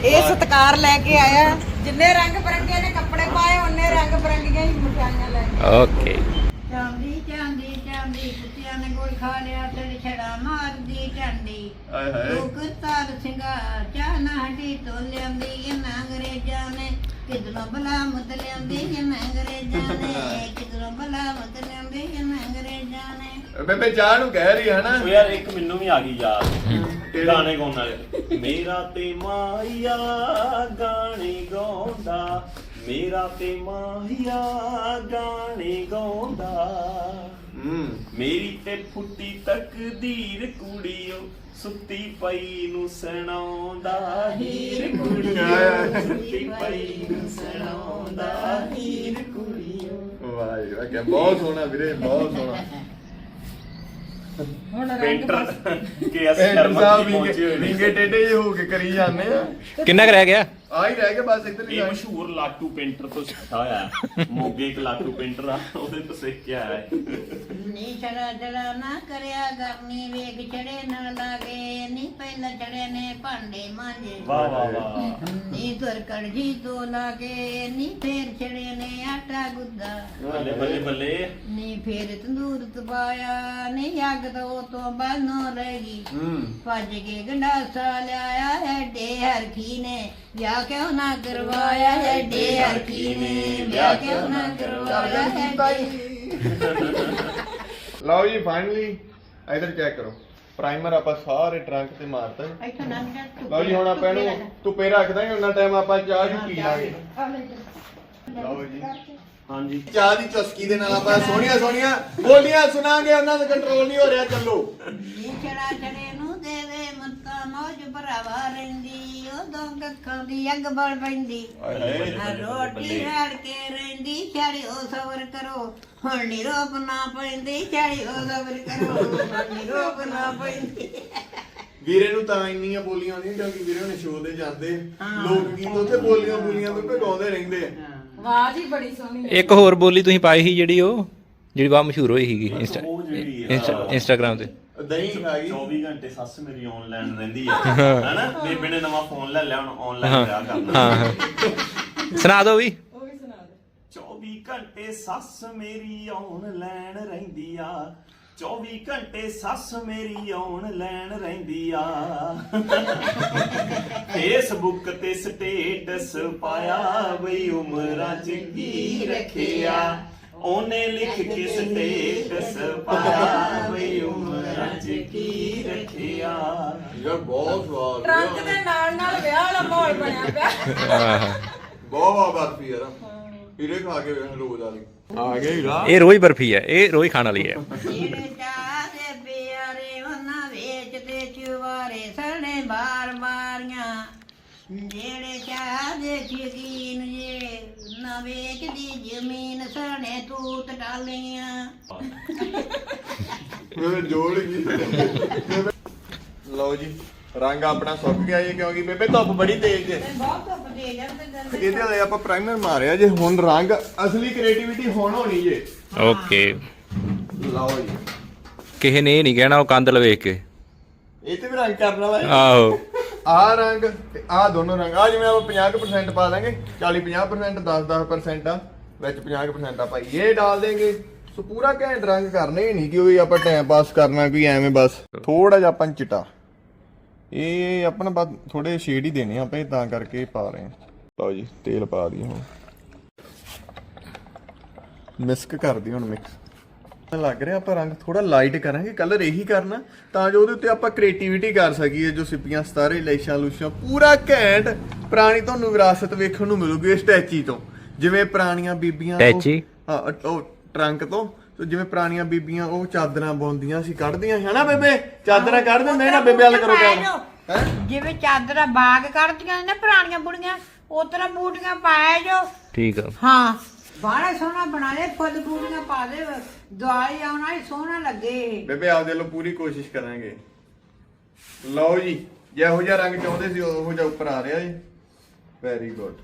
ਇਹ ਸਤਕਾਰ ਲੈ ਕੇ ਆਇਆ। ਜਿੰਨੇ ਰੰਗ ਬਰੰਗੇ ਨੇ ਕੱਪੜੇ ਪਾਏ ਉਹਨੇ ਰੰਗ ਬਰੰਗੀਆਂ ਹੀ ਮਠਿਆਈਆਂ ਲੈ ਕੇ ਓਕੇ ਚਾਂਦੀ ਚਾਂਦੀ ਚਾਂਦੀ ਕੁੱਤਿਆਂ ਨੇ ਗੋਲ ਖਾ ਲਿਆ ਤੇ ਛੜਾ ਮਾਰਦੀ ਚੰਡੀ ਆਏ ਹਾਏ। ਲੋਕ ਤਾਰ ਸਿੰਘਾ ਚਾਹਨਾ ਹੱਡੀ ਤੋਂ ਲਿਆਂਦੀ ਇਹਨਾਂ ਅੰਗਰੇਜ਼ਾਂ ਨੇ ਕਿਧਰੋਂ ਬਲਾ ਮਤ ਲਿਆਂਦੀ ਇਹਨਾਂ ਅੰਗਰੇਜ਼ਾਂ ਨੇ ਕਿਧਰੋਂ ਬਲਾ ਮਤ ਲਿਆਂਦੀ ਇਹਨਾਂ ਅੰਗਰੇਜ਼ਾਂ ਨੇ ਬੇਬੇ ਚਾਹ ਨੂੰ ਕਹਿ ਰਹੀ ਹੈ ਨਾ। ਉਹ ਯਾਰ ਇੱਕ ਮੈਨੂੰ ਵੀ ਆ ਗਈ ਯਾਦ। ਕਿਹੜੀ? ਗਾਣੇ ਗਾਉਣ ਵਾਲੇ। ਮੇਰਾ ਤੇ ਮਾਇਆ ਗਾਣੇ ਗਾਉਂਦਾ। ਮੇਰਾ ਤੇ ਮਾਇਆ ਗਾਣੇ ਗਾਉਂਦਾ। ਹੂੰ। ਮੇਰੀ ਤੇ ਫੁੱਟੀ ਤਕਦੀਰ ਕੁੜੀਓ ਸੁੱਤੀ ਪਈ ਨੂੰ ਸੁਣਾਉਂਦਾ ਹੀਰ ਕੁੜੀਓ ਸੁੱਤੀ ਪਈ ਨੂੰ ਸੁਣਾਉਂਦਾ ਹੀਰ ਕੁੜੀਓ। ਵਾਹ ਜੀ ਵਾਹ ਬਹੁਤ ਸੋਹਣਾ ਵੀਰੇ ਬਹੁਤ ਸੋਹਣਾ। ਹੁਣ ਰੰਗ painter K S Sharma Sahib ji ਪਹੁੰਚੇ ਹੋਏ ਨੇ। ਵਿੰਗੇ ਟੇਡੇ ਜਿਹੇ ਹੋ ਕੇ ਕਰੀ ਜਾਂਦੇ ਆ। ਕਿੰਨਾ ਕੁ ਰਹਿ ਗਿਆ? ਆ ਹੀ ਰਹਿ ਗਿਆ ਬਸ ਇੱਧਰ ਹੀ ਇਹ ਮਸ਼ਹੂਰ ਲਾਟੂ ਪੇਂਟਰ ਤੋਂ ਸਿੱਖਿਆ ਹੋਇਆ ਹੈ। ਮੋਗੇ ਇੱਕ ਲਾਟੂ ਪੇਂਟਰ ਆ ਉਹਦੇ ਤੋਂ ਸਿੱਖ ਕੇ ਆਇਆ ਹੈ। ਨੀ ਛੜਾ ਛੜਾ ਨਾ ਕਰਿਆ ਕਰਨੀ ਵੇਗ ਚੜੇ ਨਾ ਲਾਗੇ। ਨੀ ਪਹਿਲਾਂ ਚੜੇ ਨੇ ਭਾਂਡੇ ਮਾਂਜੇ। ਵਾਹ ਵਾਹ ਵਾਹ ਨੀ ਤੁਰ ਕੜਜੀ ਤੋਂ ਲਾਗੇ। ਨੀ ਫੇਰ ਚੜੇ ਨੇ ਆਟਾ ਗੁੱਦਾ। ਬੱਲੇ ਬੱਲੇ ਬੱਲੇ। ਨੀ ਫੇਰ ਤੰਦੂਰ ਤਪਾਇਆ। ਨੀ ਅੱਗ ਤੋਂ ਤੋਂ ਬਾਨੋ ਰਹੀ ਹੂੰ। ਭੱਜ ਕੇ ਗੰਡਾਸਾ ਲਿਆਇਆ ਐਡੇ ਹਰਖੀ ਨੇ ਵਿਆਹ ਕਿਉਂ ਨਾ ਕਰਵਾਇਆ ਐਡੇ ਹਰਖੀ ਨੇ ਵਿਆਹ ਕਿਉਂ ਨਾ ਕਰਵਾਇਆ ਐਡੇ ਲਓ ਜੀ ਫਾਈਨਲੀ ਇਧਰ ਚੈੱਕ ਕਰੋ। ਪ੍ਰਾਈਮਰ ਆਪਾਂ ਸਾਰੇ ਟਰੰਕ ਤੇ ਮਾਰਤਾ ਇੱਥੋਂ ਨਾ ਜਾ ਤੂੰ ਲਓ ਜੀ ਹੁਣ ਆਪਾਂ ਇਹਨੂੰ ਧੁੱਪੇ ਰੱਖ। ਦਾਂਗੇ ਉਹਨਾਂ ਟਾਈਮ ਆਪਾਂ ਚਾਹ ਜੀ ਪੀ ਲਾਂਗੇ। ਲਓ ਜੀ। ਹਾਂਜੀ। ਚਾਹ ਦੀ ਚੁਸਕੀ ਦੇ ਨਾਲ ਆਪਾਂ ਸੋਹਣੀਆਂ ਸੋਹਣੀਆਂ ਬੋਲੀਆਂ ਸੁਣਾਂਗੇ ਉਹਨਾਂ ਦਾ ਕੰਟਰੋਲ ਨਹੀਂ ਹੋ ਰਿਹਾ ਚੱਲੋ। ਨੀ ਚੜਾ ਚੜੇ ਨੂੰ ਦੇ ਦੇ ਮੱਤਾ ਮੌਜ ਭਰਾਵਾ ਰਹਿੰਦੀ ਉਦੋਂ ਕੱਖਾਂ ਦੀ ਅੱਗ ਬਲ ਪੈਂਦੀ। ਹਾਏ ਹਾਏ ਆ ਰੋਟੀ ਰੜ ਕੇ ਰਹਿੰਦੀ ਛੜਿਓ ਸਬਰ ਕਰੋ। ਹੁਣ ਨੀ ਰੋਪ ਨਾ ਪੈਂਦੀ ਛੜਿਓ ਸਬਰ ਕਰੋ। ਹੁਣ ਨੀ ਰੋਪ ਨਾ ਪੈਂਦੀ। ਵੀਰੇ ਨੂੰ ਤਾਂ ਇੰਨੀਆਂ ਬੋਲੀਆਂ ਆਉਂਦੀਆਂ ਕਿਉਂਕਿ ਵੀਰੇ ਉਹਨੇ ਸ਼ੋਅ ਦੇ ਜਾਂਦੇ। ਲੋਕ ਗੀਤ ਉੱਥੇ ਬੋਲੀਆਂ ਬੋਲੀਆਂ ਤੋਂ ਗਾਉਂਦੇ ਰਹਿੰਦੇ। ਆ ਆਵਾਜ਼ ਹੀ ਬੜੀ ਸੋਹਣੀ ਇੱਕ ਹੋਰ ਬੋਲੀ ਤੁਸੀਂ ਪਾਈ ਸੀ ਜਿਹੜੀ ਉਹ ਜਿਹੜੀ ਬਹੁਤ ਮਸ਼ਹੂਰ ਹੋਈ ਸੀਗੀ ਇੰਸਟਾ ਇੰਸਟਾ- ਇੰਸਟਾਗ੍ਰਾਮ ਤੇ। ਦਹੀਂ ਖਾ ਗਈ 24 ਘੰਟੇ ਸੱਸ ਮੇਰੀ ਆਨਲਾਈਨ ਰਹਿੰਦੀ ਹੈ। ਹੈਨਾ? ਬੇਬੇ ਨੇ ਨਵਾਂ ਫੋਨ ਲੈ ਲਿਆ ਹੁਣ ਆਨਲਾਈਨ ਵਿਆਹ ਕਰਨਾ। ਸੁਣਾ ਦਿਓ ਵੀ। ਉਹ ਵੀ ਸੁਣਾ ਦੇ। 24 ਘੰਟੇ ਸੱਸ ਮੇਰੀ ਆਨਲਾਈਨ ਰਹਿੰਦੀ ਆ। 24 ਘੰਟੇ ਸੱਸ ਮੇਰੀ ਆਨਲਾਈਨ ਰਹਿੰਦੀ ਆ। ਫੇਸਬੁੱਕ ਤੇ ਸਟੇਟਸ ਪਾਇਆ ਬਈ ਉਮਰਾਂ ਚ ਕੀ ਰੱਖਿਆ? ਉਹਨੇ ਲਿਖ ਕੇ ਸਟੇਟਸ ਪਾਇਆ ਬਈ ਉਮਰਾਂ ਚ ਕੀ ਰੱਖਿਆ। ਯਾਰ ਬਹੁਤ ਸਵਾਦ ਟਰੰਕ ਦੇ ਨਾਲ ਨਾਲ ਵਿਆਹ ਵਾਲਾ ਮਾਹੌਲ ਬਣਿਆ ਪਿਆ। ਬਹੁਤ ਬਰਫੀ ਯਾਰ। ਵੀਰੇ ਖਾ ਕੇ ਵੇਖ ਰੋਜ਼ ਵਾਲੀ। ਆ ਗਏ ਹੀਰਾ ਇਹ ਰੋਜ਼ ਬਰਫੀ ਹੈ ਇਹ ਰੋਜ਼ ਖਾਣ ਵਾਲੀ ਹੈ। ਜਿਹੜੇ ਚਾਹ ਦੇ ਪਿਆਰੇ ਨਾ ਵੇਚਦੀ ਜ਼ਮੀਨ ਸਣੇ ਤੂਤ ਟਾਲੀਆਂ। ਮੇਰੇ ਜੋੜ ਗਈ ਲਓ ਜੀ ਰੰਗ ਆਪਣਾ ਸੁੱਕ ਗਿਆ ਜੀ ਕਿਉਂਕਿ ਬੇਬੇ ਧੁੱਪ ਬੜੀ ਤੇਜ਼ ਹੈ ਬਹੁਤ ਧੁੱਪ ਦੇ ਜਾਂਦੇ ਗੰਦੇ ਇਹਦੇ ਵਾਲੇ ਆਪਾਂ ਪ੍ਰਾਈਮਰ ਮਾਰਿਆ ਜੇ ਹੁਣ ਰੰਗ ਅਸਲੀ ਕ੍ਰੀਏਟੀਵਿਟੀ ਹੁਣ ਹੋਣੀ ਜੇ। ਓਕੇ। ਲਓ ਜੀ। ਕਿਸੇ ਨੇ ਇਹ ਨਹੀਂ ਕਹਿਣਾ ਉਹ ਕੰਦਲ ਵੇਖ ਕੇ। ਇਹ ਤੇ ਵੀ ਰੰਗ ਕਰਨ ਵਾਲਾ ਹੈ। ਆਹੋ। ਆਹ ਰੰਗ ਤੇ ਆਹ ਦੋਨੋਂ ਰੰਗ ਆ ਜਿਵੇਂ ਆਪਾਂ 50% ਪਾ ਦਾਂਗੇ 40 50% 10 10% ਆ, ਵਿੱਚ 50% ਆਪਾਂ ਇਹ ਡਾਲ ਦੇਂਗੇ। ਸੋ ਪੂਰਾ ਘੈਂਟ ਰੰਗ ਕਰਨੇ ਹੀ ਨਹੀਂ ਕਿ ਉਹ ਆਪਾਂ ਟਾਈਮ ਪਾਸ ਕਰਨਾ ਕੋਈ ਐਵੇਂ ਬਸ। ਥੋੜਾ ਜਿਹਾ ਆਪਾਂ ਚਿੱਟਾ। ਇਹ ਆਪਾਂ ਬਸ ਥੋੜੇ ਸ਼ੇਡ ਹੀ ਦੇਣੇ ਆ ਆਪਾਂ, ਇਹ ਤਾਂ ਕਰਕੇ ਪਾ ਰਹੇ ਹਾਂ। ਲਓ ਜੀ, ਤੇਲ ਪਾ ਦਈਏ ਹੁਣ। ਮਿਕਸ ਕਰ ਦਈਏ ਹੁਣ ਮਿਕਸ ਲੱਗ ਰਿਹਾ ਆਪਾਂ ਰੰਗ ਥੋੜਾ ਲਾਈਟ ਕਰਾਂਗੇ ਕਲਰ ਇਹੀ ਕਰਨਾ ਤਾਂ ਜੋ ਉਹਦੇ ਉੱਤੇ ਆਪਾਂ ਕ੍ਰੀਏਟੀਵਿਟੀ ਕਰ ਸਕੀਏ ਜੋ ਸਿੱਪੀਆਂ ਸਤਾਰੇ ਲੈਸ਼ਾਂ ਲੂਸ਼ਾਂ ਪੂਰਾ ਘੈਂਟ ਪੁਰਾਣੀ ਤੁਹਾਨੂੰ ਵਿਰਾਸਤ ਵੇਖਣ ਨੂੰ ਮਿਲੂਗੀ ਇਸ ਟੈਚੀ ਤੋਂ। ਜਿਵੇਂ ਪੁਰਾਣੀਆਂ ਬੀਬੀਆਂ ਉਹ- ਟੈਚੀ? ਹਾਂ ਉਹ ਟਰੰਕ ਤੋਂ ਤੇ ਜਿਵੇਂ ਪੁਰਾਣੀਆਂ ਬੀਬੀਆਂ ਉਹ ਚਾਦਰਾਂ ਬੁਣਦੀਆਂ ਸੀ ਕੱਢਦੀਆਂ ਸੀ ਹਨਾ ਬੇਬੇ? ਚਾਦਰਾਂ ਕੱਢ ਦਿੰਦੇ ਨਾ ਬੇਬੇ ਵਾਲ ਕਰੋ ਕੰਮ ਹੈ? ਜਿਵੇਂ ਚਾਦਰਾਂ ਬਾਗ ਕੱਢਦੀਆਂ ਨੇ ਨਾ ਪੁਰਾਣੀਆਂ ਬੁੜੀਆਂ ਉਸ ਤਰ੍ਹਾਂ ਬੂਟੀਆਂ ਪਾਇਆ ਜੋ। ਠੀਕ ਆ। ਹਾਂ ਬਾਹਲਾ ਸੋਹਣਾ ਬਣਾ ਦੇ ਫੁੱਲ ਬੂਟੀਆਂ ਪਾ ਦੇ ਦਿਵਾਲੀ ਆਉਣਾ ਹੀ ਸੋਹਣਾ ਲੱਗੇ। ਇਹ। ਬੇਬੇ ਆਪਦੇ ਵੱਲੋਂ ਪੂਰੀ ਕੋਸ਼ਿਸ਼ ਕਰਾਂਗੇ। ਲਓ ਜੀ ਜਿਹੋ ਜਿਹਾ ਰੰਗ ਚਾਹੁੰਦੇ ਸੀ ਉਹੋ ਜਿਹਾ ਉੱਪਰ ਆ ਰਿਹਾ ਜੀ। ਵੈਰੀ ਗੁੱਡ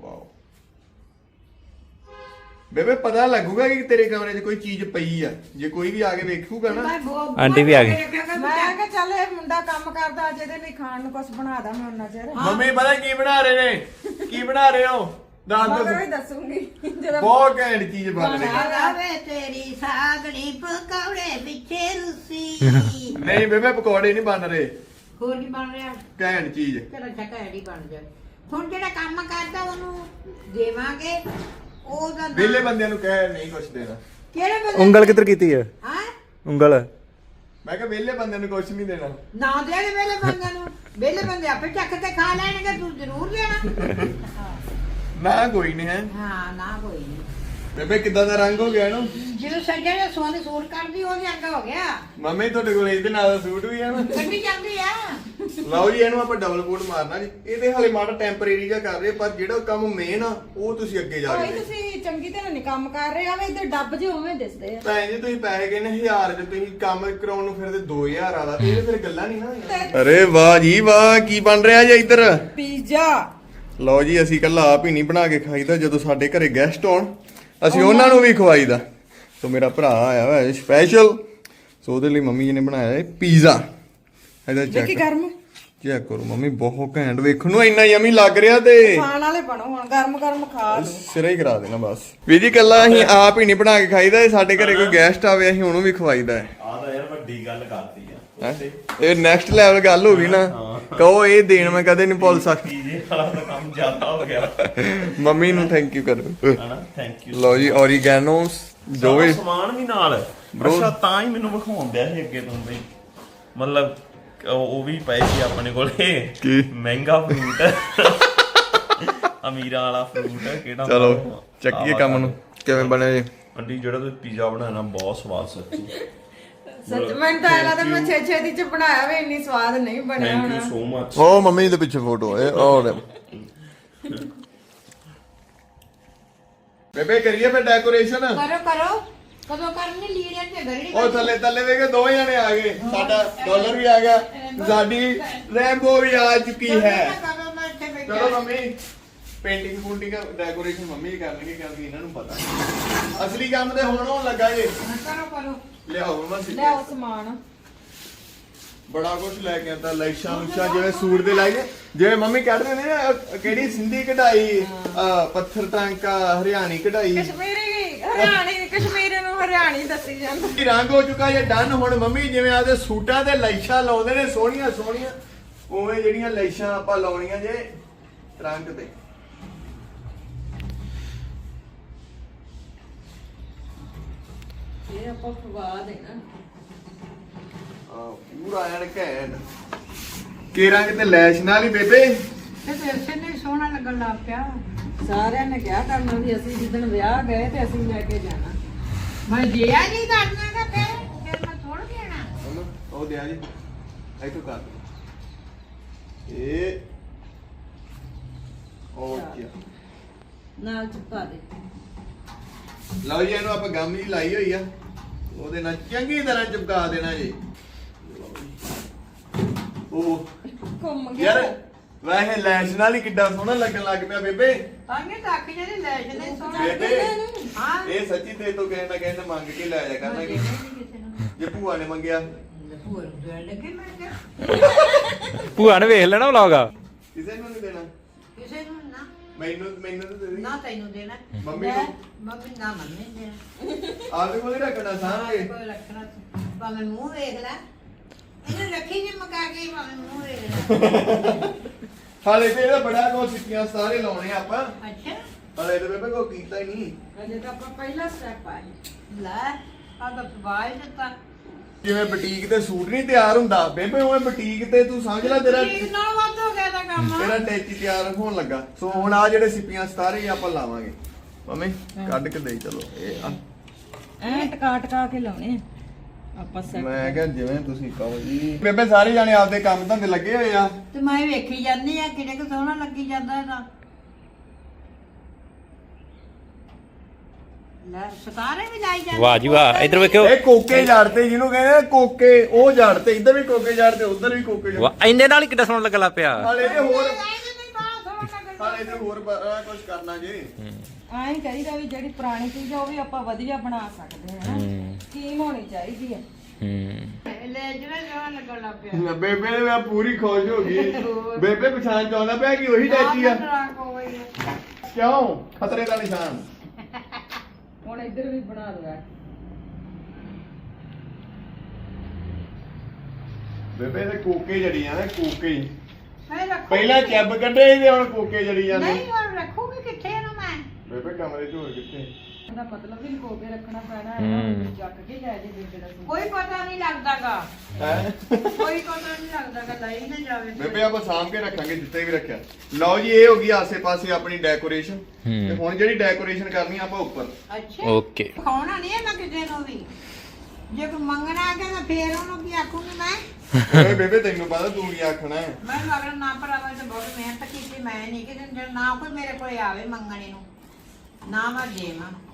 ਵਾਓ ਬੇਬੇ ਪਤਾ ਲੱਗੂਗਾ ਕਿ ਤੇਰੇ ਕਮਰੇ 'ਚ ਕੋਈ ਚੀਜ਼ ਪਈ ਆ। ਜੇ ਕੋਈ ਵੀ ਆ ਕੇ ਵੇਖੂਗਾ ਨਾ। ਆਂਟੀ ਵੀ ਆ ਗਈ। ਮੈਂ ਕਿਹਾ ਚੱਲ ਇਹ ਮੁੰਡਾ ਕੰਮ ਕਰਦਾ ਅੱਜ ਇਹਦੇ ਲਈ ਖਾਣ ਨੂੰ ਕੁਝ ਬਣਾ ਦਾਂ ਮੈਂ ਉਹਨਾਂ ਚਿਰ। ਮੰਮੀ ਪਤਾ ਕੀ ਬਣਾ ਰਹੇ ਨੇ? ਕੀ ਬਣਾ ਰਹੇ ਹੋ? ਦੱਸ ਮਗਰੋਂ ਦੱਸ। ਦੱਸੂਗੀ ਜਦੋਂ ਬਹੁਤ ਘੈਂਟ ਚੀਜ਼ ਬਣ ਰਹੀ। ਹੈ ਆਵੇ ਤੇਰੀ ਸਾਗਣੀ ਪਕੌੜੇ ਪਿੱਛੇ ਰੁੱਸੀ। ਨਹੀਂ ਬੇਬੇ ਪਕੌੜੇ ਨਹੀਂ ਬਣ ਰਹੇ। ਹੋਰ ਕੀ ਬਣ ਰਿਹਾ? ਘੈਂਟ ਚੀਜ਼। ਚਲੋ ਐਡੀ ਬਣ ਜਾਏ। ਹੁਣ ਜਿਹੜਾ ਕੰਮ ਕਰਦਾ ਉਹਨੂੰ ਦੇਵਾਂਗੇ। ਉਹਦਾ ਨਾਂ- ਵਿਹਲੇ ਬੰਦਿਆਂ ਨੂੰ ਕਹਿ ਨਹੀਂ ਕੁਛ ਦੇਣਾ। ਕਿਹੜੇ ਬੰਦੇ ਉਂਗਲ ਕਿੱਧਰ ਕੀਤੀ ਹੈ? ਹਾਂ? ਉਂਗਲ। ਮੈਂ ਕਿਹਾ ਵਿਹਲੇ ਬੰਦਿਆਂ ਨੂੰ ਕੁਛ ਨਹੀਂ ਦੇਣਾ। ਨਾ ਦੇਗੇ ਵੇਲੇ ਬੰਦਿਆਂ ਨੂੰ। ਵੇਲੇ ਬੰਦੇ ਆਪੇ ਚੱਕ ਤੇ ਖਾ ਲੈਣਗੇ ਤੂੰ ਜ਼ਰੂਰ ਲੈਣਾ ਨਾ ਕੋਈ ਨਹੀਂ ਹੈ। ਹਾਂ ਨਾ ਕੋਈ ਨਹੀਂ ਬੇਬੇ ਕਿੱਦਾਂ ਦਾ ਰੰਗ ਹੋ ਗਿਆ ਇਹਨੂੰ? ਜਦੋਂ ਸੱਜੇ ਦੇ ਸੋਹਣੇ ਸੂਟ ਕਰਦੀ ਉਹਦੇ ਅੱਗਾ ਹੋ ਗਿਆ। ਮੰਮੀ ਤੁਹਾਡੇ ਕੋਲ ਇਹਦੇ ਨਾਲ ਦਾ ਸੂਟ ਵੀ ਹੈ ਨਾ। ਕੱਢੀ ਜਾਂਦੀ ਆ। ਲਓ ਜੀ ਇਹਨੂੰ ਆਪਾਂ ਡਬਲ ਕੋਟ ਮਾਰਨਾ ਜੀ। ਇਹਦੇ ਹਾਲੇ ਮਾੜਾ ਟੈਂਪਰੇਰੀ ਜਿਹਾ ਕਰ ਰਹੇ ਪਰ ਜਿਹੜਾ ਕੰਮ ਮੇਨ ਆ ਉਹ ਤੁਸੀਂ ਅੱਗੇ ਜਾ ਭਾਈ ਕੇ ਤੁਸੀਂ ਚੰਗੀ ਤਰ੍ਹਾਂ ਨਹੀਂ ਕੰਮ ਕਰ ਰਹੇ ਆਵੇ ਇੱਧਰ ਡੱਬ ਜਿਹੇ ਉਵੇਂ ਦਿਸਦੇ ਆ। ਭੈਣ ਜੀ ਤੁਸੀਂ ਪੈਸੇ ਕਹਿੰਦੇ 1000 ਚ ਤੁਸੀਂ ਕੰਮ ਕਰਾਉਣ ਨੂੰ ਫਿਰਦੇ 2000 ਆਲਾ ਤੇ ਇਹ ਫਿਰ ਗੱਲਾਂ ਨਹੀਂ ਨਾ। ਅਰੇ ਵਾਹ ਜੀ ਵਾਹ ਕੀ ਬਣ ਰਿਹਾ ਜੀ ਇੱਧਰ? ਪੀਜ਼ਾ। ਲਓ ਜੀ ਅਸੀਂ ਕੱਲਾ ਆਪ ਹੀ ਨਹੀਂ ਬਣਾ ਕੇ ਖਾਈਦਾ ਜਦੋਂ ਸਾਡੇ ਘਰੇ ਗੈਸਟ ਆਉਣ ਅਸੀਂ ਉਹਨਾਂ ਨੂੰ ਵੀ ਖਵਾਈਦਾ। ਸੋ ਮੇਰਾ ਭਰਾ ਆਇਆ ਹੋਇਆ ਸਪੈਸ਼ਲ ਸੋ ਉਹਦੇ ਲਈ ਮੰਮੀ ਜੀ ਨੇ ਬਣਾਇਆ ਹੈ ਪੀਜ਼ਾ ਇਹਦਾ ਦੇਖੀ ਚੈੱਕ ਗਰਮ? ਚੈੱਕ ਕਰੋ ਮੰਮੀ ਬਹੁਤ ਘੈਂਟ। ਵੇਖਣ ਨੂੰ ਇੰਨਾ ਯਮੀ ਲੱਗ ਰਿਹਾ ਤੇ। ਖਾਣ ਵਾਲੇ ਬਣੋ ਹੁਣ ਗਰਮ ਗਰਮ ਖਾ ਲਓ। ਸਿਰੇ ਹੀ ਕਰਾ ਦੇਣਾ ਬਸ। ਵੀ ਜੀ ਕੱਲਾ ਅਸੀਂ ਆਪ ਹੀ ਨਹੀਂ ਬਣਾ ਕੇ ਖਾਈਦਾ ਸਾਡੇ ਘਰੇ ਕੋਈ ਗੈਸਟ ਆਵੇ ਅਸੀਂ ਉਹਨੂੰ ਵੀ ਖਵਾਈਦਾ ਹੈ। ਆਹ ਤਾਂ ਯਾਰ ਵੱਡੀ ਗੱਲ ਕਰਤੀ ਹੈਂ? ਇਹ ਨੈਕਸਟ ਲੈਵਲ ਗੱਲ ਹੋ ਗਈ ਨਾ। ਕਹੋ ਇਹ ਦੇਣ ਮੈਂ ਕਦੇ ਨਹੀਂ ਭੁੱਲ ਸਕਦੀ। ਪੀਜੇ ਵਾਲਾ ਤਾਂ ਕੰਮ ਜ਼ਿਆਦਾ ਹੋ ਗਿਆ। ਮੰਮੀ ਨੂੰ ਥੈਂਕ ਯੂ ਕਰੋ। ਹਨਾ? ਥੈਂਕ ਯੂ ਲਓ ਜੀ ਔਰੀਗੈਨੋਸ ਜੋ ਵੀ ਸਮਾਨ ਵੀ ਨਾਲ। Bro- ਅੱਛਾ ਤਾਂ ਹੀ ਮੈਨੂੰ ਵਿਖਾਉਣ ਦਿਆ ਸੀ ਅੱਗੇ ਤੋਂ ਬਈ ਮਤਲਬ ਉਹ ਉਹ ਵੀ ਪਏ ਸੀ ਆਪਣੇ ਕੋਲੇ। ਕੀ? ਮਹਿੰਗਾ ਫਰੂਟ ਅਮੀਰਾਂ ਵਾਲਾ ਫਰੂਟ ਕਿਹੜਾ ਚਲੋ? ਚੱਕੀਏ ਕੰਮ ਨੂੰ। ਕਿਵੇਂ ਬਣਿਆ ਜੀ? ਆਂਟੀ ਜਿਹੜਾ ਤੁਸੀਂ ਪੀਜ਼ਾ ਬਣਾਇਆ ਨਾ ਬਹੁਤ ਸਵਾਦ ਸੱਚੀ ਸੱਚ ਮੈਂ ਤਾਂ ਐ ਲੱਗਦਾ ਮੈਂ ਛੇ ਛੇ ਦੀ ਚ ਬਣਾਇਆ ਵੇ ਇੰਨੀ ਸਵਾਦ ਨਹੀਂ ਬਣਿਆ ਥੈਂਕ ਯੂ ਹੋਣਾ। ਸੋ ਮਚ ਉਹ ਮੰਮੀ ਦੇ ਪਿੱਛੇ ਫੋਟੋ ਹੈ ਔਰ ਬੇਬੇ ਕਰੀਏ ਫਿਰ ਡੈਕੋਰੇਸ਼ਨ ਕਰੋ ਕਰੋ। ਕਦੋਂ ਕਰਨੀ ਲੀੜਿਆਂ ਤੇ ਗਰੜੀ ਉਹ ਥੱਲੇ ਥੱਲੇ ਵੇਖੇ ਦੋ ਜਣੇ ਆ ਗਏ। ਸਾਡਾ ਡਾਲਰ ਵੀ ਆ ਗਿਆ। ਸਾਡੀ ਰੈਂਬੋ ਵੀ ਆ ਚੁੱਕੀ ਹੈ। ਕਦੋਂ ਮੈਂ ਇੱਥੇ ਚਲੋ mummy. Painting footing decoration mummy ਹੀ ਕਰਨਗੇ ਕਿਉਂਕਿ ਇਹਨਾਂ ਨੂੰ ਪਤਾ। ਅਸਲੀ ਕੰਮ ਤੇ ਹੁਣ ਹੋਣ ਲੱਗਾ ਜੇ। ਕਰੋ ਕਰੋ। ਲਿਆਓ ਸਮਾਨ। ਬੜਾ ਕੁਝ ਲੈ ਕੇ ਆਂਦਾ ਲਾਈਸ਼ਾਂ ਲੁਸ਼ਾਂ ਜਿਵੇਂ ਸੂਟ ਦੇ ਲਾਈਏ। ਜਿਵੇਂ ਮੰਮੀ ਕੱਢਦੇ ਨੇ ਨਾ ਅਹ ਕਿਹੜੀ ਸਿੰਧੀ ਕਢਾਈ ਅਹ ਪੱਥਰ ਟਾਂਕਾ ਹਰਿਆਣੀ ਕਢਾਈ। ਕਸ਼ਮੀਰੀ ਹਰਿਆਣੀ ਕਸ਼ਮੀਰੀ ਨੂੰ ਹਰਿਆਣੀ ਦੱਸੀ ਜਾਂਦਾ। ਇਹ ਰੰਗ ਹੋ ਚੁੱਕਾ ਜੇ ਡਨ ਹੁਣ ਮੰਮੀ ਜਿਵੇਂ ਆਦੇ ਸੂਟਾਂ ਤੇ ਲਾਈਸ਼ਾਂ ਲਾਉਂਦੇ ਨੇ ਸੋਹਣੀਆਂ ਸੋਹਣੀਆਂ ਉਵੇਂ ਜਿਹੜੀਆਂ ਲਾਈਸ਼ਾਂ ਆਪਾਂ ਲਾਉਣੀਆਂ ਜੇ ਰੰਗ ਤੇ। ਇਹ ਆਪਾਂ ਫਵਾ ਦੇਣਾ। ਆ ਪੂਰਾ ਐਨ ਘੈਂਟ। ਕੀ ਰੰਗ ਤੇ ਲੈਸ਼ ਨਾਲ ਹੀ ਬੇਬੇ। ਤੇ ਇਸੇ ਨੇ ਸੋਹਣਾ ਲੱਗਣ ਲੱਗ ਪਿਆ। ਸਾਰਿਆਂ ਨੇ ਕਿਹਾ ਕਰਨਾ ਵੀ ਅਸੀਂ ਜਿੱਦਣ ਵਿਆਹ ਗਏ ਤੇ ਅਸੀਂ ਲੈ ਕੇ ਜਾਣਾ। ਮੈਂ ਜਿਆ ਨਹੀਂ ਕਰਨਾ ਕਿ ਫਿਰ ਫਿਰ ਮੈਂ ਥੋੜ ਦੇਣਾ। ਹਨਾ? ਉਹ ਦਿਆ ਜੀ। ਇੱਥੋਂ ਕਰ ਦਿਓ। ਇਹ ਉਹ ਕੀ ਨਾਲ ਚੁੱਪਾ ਦੇ। ਲਓ ਜੀ ਇਹਨੂੰ ਆਪਾਂ ਗਮ ਜੀ ਲਾਈ ਹੋਈ ਆ। ਉਹਦੇ ਨਾਲ ਚੰਗੀ ਤਰ੍ਹਾਂ ਚਿਪਕਾ ਦੇਣਾ ਜੀ। ਉਹ ਘੁੰਮ ਗਿਆ। ਯਾਰ ਵੈਸੇ ਲੈਸ਼ ਨਾਲ ਹੀ ਕਿੱਡਾ ਸੋਹਣਾ ਲੱਗਣ ਲੱਗ ਪਿਆ ਬੇਬੇ। ਅੰਗੇ ਤੱਕ ਜਿਹੜੇ ਲੈ ਜਨੇ ਸੋਹਣਾ ਬੇਬੇ ਹਾਂ। ਇਹ ਸੱਚੀ ਤੇ ਤੋਂ ਕਹਿੰਦਾ ਕਹਿੰਦਾ ਮੰਗ ਕੇ ਲੈ ਜਾ ਕਰਨਾ ਕਿ ਕਿਸੇ ਨੂੰ। ਜੇ ਭੂਆ ਨੇ ਮੰਗਿਆ। ਹੋਰ ਦੇ ਲੱਗੇ ਮੈਂ ਕਿਹਾ। ਭੂਆ ਨੇ ਵੇਖ ਲੈਣਾ ਵਲੌਗ ਕਿਸੇ ਨੂੰ ਨਹੀਂ ਦੇਣਾ। ਕਿਸੇ ਨੂੰ ਨਾ ਮੈਨੂੰ ਮੈਨੂੰ ਤਾਂ ਦੇ ਦੇ ਨਾ ਤੈਨੂੰ ਦੇਣਾ। ਮੰਮੀ ਨੂੰ? ਮੰਮੀ ਨਾ ਮੰਨੇ ਦੇਣਾ। ਆਪਦੇ ਕੋਲ ਹੀ ਰੱਖਣਾ ਸਾਂਭੇ ਕੋਈ ਰੱਖਣਾ ਭਾਵੇਂ ਮੂੰਹ ਵੇਖ ਲੈ। ਇਹਨੇ ਰੱਖੀ ਜੀ ਮਕਾ ਕੇ ਭਾਵੇਂ ਮੂੰਹ ਵੇਖ ਲੈ। ਹਾਲੇ ਤੇ ਇਹਦਾ ਬੜਾ ਕੋ ਸਿੱਕੀਆਂ ਸਾਰੇ ਲਾਉਣੇ ਆ ਆਪਾਂ। ਅੱਛਾ। ਹਾਲੇ ਤੇ ਬੇਬੇ ਕੋ ਕੀਤਾ ਹੀ ਨਹੀਂ। ਅਜੇ ਤਾਂ ਆਪਾਂ ਪਹਿਲਾ ਸਟੈਪ ਆਏ ਲੈ ਆ ਤਾਂ ਫਵਾਇ ਦਿੱਤਾ। ਜਿਵੇਂ ਬੁਟੀਕ ਤੇ ਸੂਟ ਨਹੀਂ ਤਿਆਰ ਹੁੰਦਾ ਬੇਬੇ ਉਵੇਂ ਬੁਟੀਕ ਤੇ ਤੂੰ ਸਮਝ ਲੈ ਤੇਰਾ। ਠੀਕ ਨਾਲ ਦਾ ਕੰਮ? ਤੇਰਾ ਟੈਚੀ ਤਿਆਰ ਹੋਣ ਲੱਗਾ। ਸੋ ਹੁਣ ਆ ਜਿਹੜੇ ਸਿੱਪੀਆਂ ਸਤਾਰੇ ਆਪਾਂ ਲਾਵਾਂਗੇ। ਮੰਮੀ ਕੱਢ ਕੇ ਦੇਈ ਚਲੋ ਇਹ ਆ। ਐ ਟਕਾ ਟਕਾ ਕੇ ਲਾਉਣੇ ਆ। ਆਪਾਂ ਸੈੱਟ ਮੈਂ ਕਿਹਾ ਜਿਵੇਂ ਤੁਸੀਂ ਕਹੋ ਜੀ। ਬੇਬੇ ਸਾਰੇ ਜਾਣੇ ਆਪਦੇ ਕੰਮ ਧੰਦੇ ਲੱਗੇ ਹੋਏ ਆ। ਤੇ ਮੈਂ ਵੇਖੀ ਜਾਂਦੀ ਆ ਕਿਹੜੇ ਕੁ ਸੋਹਣਾ ਲੱਗੀ ਜਾਂਦਾ ਇਹਦਾ। ਲੈ ਸਤਾਰੇ ਵੀ ਲਾਈ ਜਾਂਦੇ ਵਾਹ ਜੀ ਵਾਹ ਇੱਧਰ ਵੇਖਿਓ। ਇਹ ਕੋਕੇ ਝਾੜਤੇ ਜਿਹਨੂੰ ਕਹਿੰਦੇ ਆ ਕੋਕੇ ਉਹ ਝਾੜਤੇ ਇੱਧਰ ਵੀ ਕੋਕੇ ਝਾੜਤੇ ਉੱਧਰ ਵੀ ਕੋਕੇ ਝਾੜਤੇ ਵਾਹ ਇੰਨੇ ਨਾਲ ਹੀ ਕਿੱਡਾ ਸੋਹਣਾ ਲੱਗਣ ਲੱਗ ਪਿਆ। ਹਾਲੇ ਤੇ ਹੋਰ ਹਾਲੇ ਤੇ ਹੋਰ ਬੜਾ ਕੁਝ ਕਰਨਾ ਜੀ ਐਂ ਕਰੀਦਾ ਵੀ ਜਿਹੜੀ ਪੁਰਾਣੀ ਚੀਜ਼ ਆ ਉਹ ਵੀ ਆਪਾਂ ਵਧੀਆ ਬਣਾ ਸਕਦੇ ਹਾਂ ਹੂੰ। ਸਕੀਮ ਹੋਣੀ ਚਾਹੀਦੀ ਹੈ। ਹੂੰ ਲੈ ਜਿਹੜਾ ਸੋਹਣਾ ਲੱਗਣ ਲੱਗ ਪਿਆ। ਬੇਬੇ ਨੇ ਮੈਂ ਪੂਰੀ ਖੁਸ਼ ਹੋ ਗਈ। ਬੇਬੇ ਪਛਾਣ ਚਾਹੁੰਦਾ ਪਿਆ ਕਿ ਉਹੀ ਟੈਚੀ ਆ? ਟਰਾਕ ਹੋ ਗਈ ਆ ਕਿਉਂ? ਖਤਰੇ ਦਾ ਨਿਸ਼ਾਨ। ਹੁਣ ਇੱਧਰ ਵੀ ਬਣਾ ਦਵਾ ਬੇਬੇ ਦੇ ਕੋਕੇ ਜੜੀਆਂ ਨੇ ਕੋਕੇ। ਹੀ। ਮੈਂ ਰੱਖੂ ਪਹਿਲਾਂ ਚੱਬ ਕੱਢੇ ਸੀ ਤੇ ਹੁਣ ਕੋਕੇ ਜੜੀ ਜਾਂਦੇ ਨਹੀਂ ਹੁਣ ਰੱਖੂਗੀ ਕਿੱਥੇ ਇਹਨੂੰ ਮੈਂ? ਬੇਬੇ ਕਮਰੇ 'ਚ ਹੋਰ ਕਿੱਥੇ? ਇਹਦਾ ਮਤਲਬ ਵੀ ਲੁਕੋ ਕੇ ਰੱਖਣਾ ਪੈਣਾ ਹੂੰ। ਹੈ। ਚੱਕ ਕੇ ਲੈ ਜੇ ਬੇਬੇ ਦਾ ਸੂਟ। ਕੋਈ ਪਤਾ ਨਹੀਂ ਲੱਗਦਾਗਾ। ਹੈ? ਕੋਈ ਪਤਾ ਨਹੀਂ ਲੱਗਦਾਗਾ ਲਈ ਨਾ ਜਾਵੇ ਬੇਬੇ ਆਪਾਂ ਸਾਂਭ ਕੇ ਰੱਖਾਂਗੇ ਜਿੱਥੇ ਵੀ ਰੱਖਿਆ। ਲਓ ਜੀ ਇਹ ਹੋ ਗਈ ਆਸੇ-ਪਾਸੇ ਆਪਣੀ ਡੈਕੋਰੇਸ਼ਨ ਹੂੰ। ਤੇ ਹੁਣ ਜਿਹੜੀ ਡੈਕੋਰੇਸ਼ਨ ਕਰਨੀ ਆਪਾਂ ਉੱਪਰ। ਅੱਛਾ। ਓਕੇ। ਖਾਣਾ ਨਹੀਂ ਹੈ ਮੈਂ ਕਿਸੇ ਨੂੰ ਵੀ। ਜੇ ਕੋਈ ਮੰਗਣਾ ਆ ਗਿਆ ਤਾਂ ਫੇਰ ਉਹਨੂੰ ਕੀ ਆਖੂੰਗੀ ਮੈਂ? ਓਏ ਬੇਬੇ ਤੈਨੂੰ ਪਤਾ ਤੂੰ ਕੀ ਆਖਣਾ ਹੈ। ਮੈਂ ਮਗਰ ਨਾ ਭਰਾਵਾ ਤੇ ਬਹੁਤ ਮਿਹਨਤ ਕੀਤੀ ਮੈਂ ਨਹੀਂ ਕਿ ਨਾ ਕੋਈ ਮੇਰੇ ਕੋਲੇ ਆਵੇ ਮੰਗਣੇ ਨੂੰ। ਨਾ ਮੈਂ ਦੇਵਾਂ।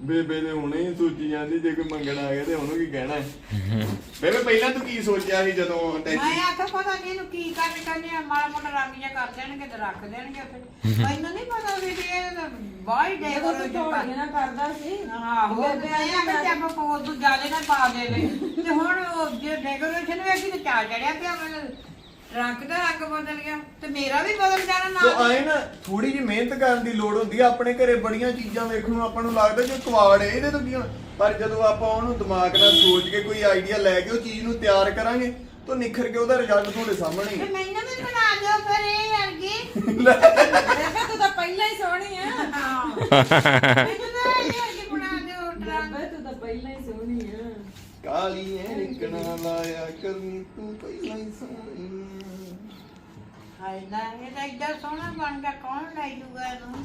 ਬੇਬੇ ਦੇ ਹੁਣੇ ਹੀ ਸੋਚੀ ਜਾਂਦੀ ਜੇ ਕੋਈ ਮੰਗਣ ਆ ਗਿਆ ਤੇ ਉਹਨੂੰ ਕੀ ਕਹਿਣਾ ਹੈ? ਬੇਬੇ ਪਹਿਲਾਂ ਤੂੰ ਕੀ ਸੋਚਿਆ ਸੀ ਜਦੋਂ ਮੈਂ ਆਖਿਆ ਪਤਾ ਨਹੀਂ ਇਹਨੂੰ ਕੀ ਕਰਨ ਕਰਨੇ ਆ ਮਾੜਾ ਮੋਟਾ ਰੰਗ ਜਿਹਾ ਕਰ ਦੇਣਗੇ ਤੇ ਰੱਖ ਦੇਣਗੇ ਫਿਰ ਮੈਨੂੰ ਨਹੀਂ ਪਤਾ ਵੀ ਇਹ ਤਾਂ ਬਾਹਰ ਡੇ ਜਦੋਂ ਤੂੰ ਝੋਲੀਆਂ ਨਾ ਕਰਦਾ ਸੀ। ਆਹੋ ਤੇ ਆਇਆ ਕਿ ਚੱਪ ਪੋ ਤੂੰ ਜਾਲੇ ਨਾ ਪਾ ਦੇਵੇ ਤੇ ਹੁਣ ਉਹ ਜੇ ਡੈਕੋਰੇਸ਼ਨ ਵੇਖੀ ਤੇ ਚਾਰ ਚੜਿਆ ਪਿਆ ਮੈਨੂੰ ਰੰਗ ਦਾ ਰੰਗ ਬਦਲ ਗਿਆ ਤੇ ਮੇਰਾ ਵੀ ਬਦਲ ਜਾਣਾ ਸੋ ਨਾਲ ਆਏ ਨਾ ਥੋੜੀ ਜਿਹੀ ਮਿਹਨਤ ਕਰਨ ਦੀ ਲੋੜ ਹੁੰਦੀ ਆ। ਆਪਣੇ ਘਰੇ ਬੜੀਆਂ ਚੀਜ਼ਾਂ ਵੇਖਣ ਨੂੰ ਆਪਾਂ ਨੂੰ ਲੱਗਦਾ ਜੇ ਕਵਾੜ ਹੈ ਇਹਦੇ ਤੋਂ ਕੀ ਹੋਣਾ? ਪਰ ਜਦੋਂ ਆਪਾਂ ਉਹਨੂੰ ਦਿਮਾਗ ਨਾਲ ਸੋਚ ਕੇ ਕੋਈ ਆਈਡੀਆ ਲੈ ਕੇ ਉਹ ਚੀਜ਼ ਨੂੰ ਤਿਆਰ ਕਰਾਂਗੇ ਤਾਂ ਨਿਖਰ ਕੇ ਉਹਦਾ ਰਿਜ਼ਲਟ ਤੁਹਾਡੇ ਸਾਹਮਣੇ ਹੀ ਤੇ। ਮੈਨੂੰ ਵੀ ਬਣਾ ਦਿਓ ਫਿਰ ਇਹ ਅਰਗੀ ਬੇਬੇ ਤੂੰ ਤਾਂ ਪਹਿਲਾਂ ਹੀ ਸੋਹਣੀ ਆ। ਹਾਂ। ਮੈਨੂੰ ਤਾਂ ਇਹ ਬੇਬੇ ਤੂੰ ਤਾਂ ਪਹਿਲਾਂ ਹੀ ਸੋਹਣੀ ਆ। ਕਾਲੀ ਐ ਨਿਕਣਾ ਲਾਇਆ ਕਰਨੀ ਤੂੰ ਪਹਿਲਾਂ ਹੀ ਸੋਹਣੀ ਹਾਏ ਨਾ ਇਹ ਤਾਂ ਇੱਡਾ ਸੋਹਣਾ ਬਣ ਗਿਆ ਕੌਣ ਲੈ ਜੂਗਾ ਇਹਨੂੰ?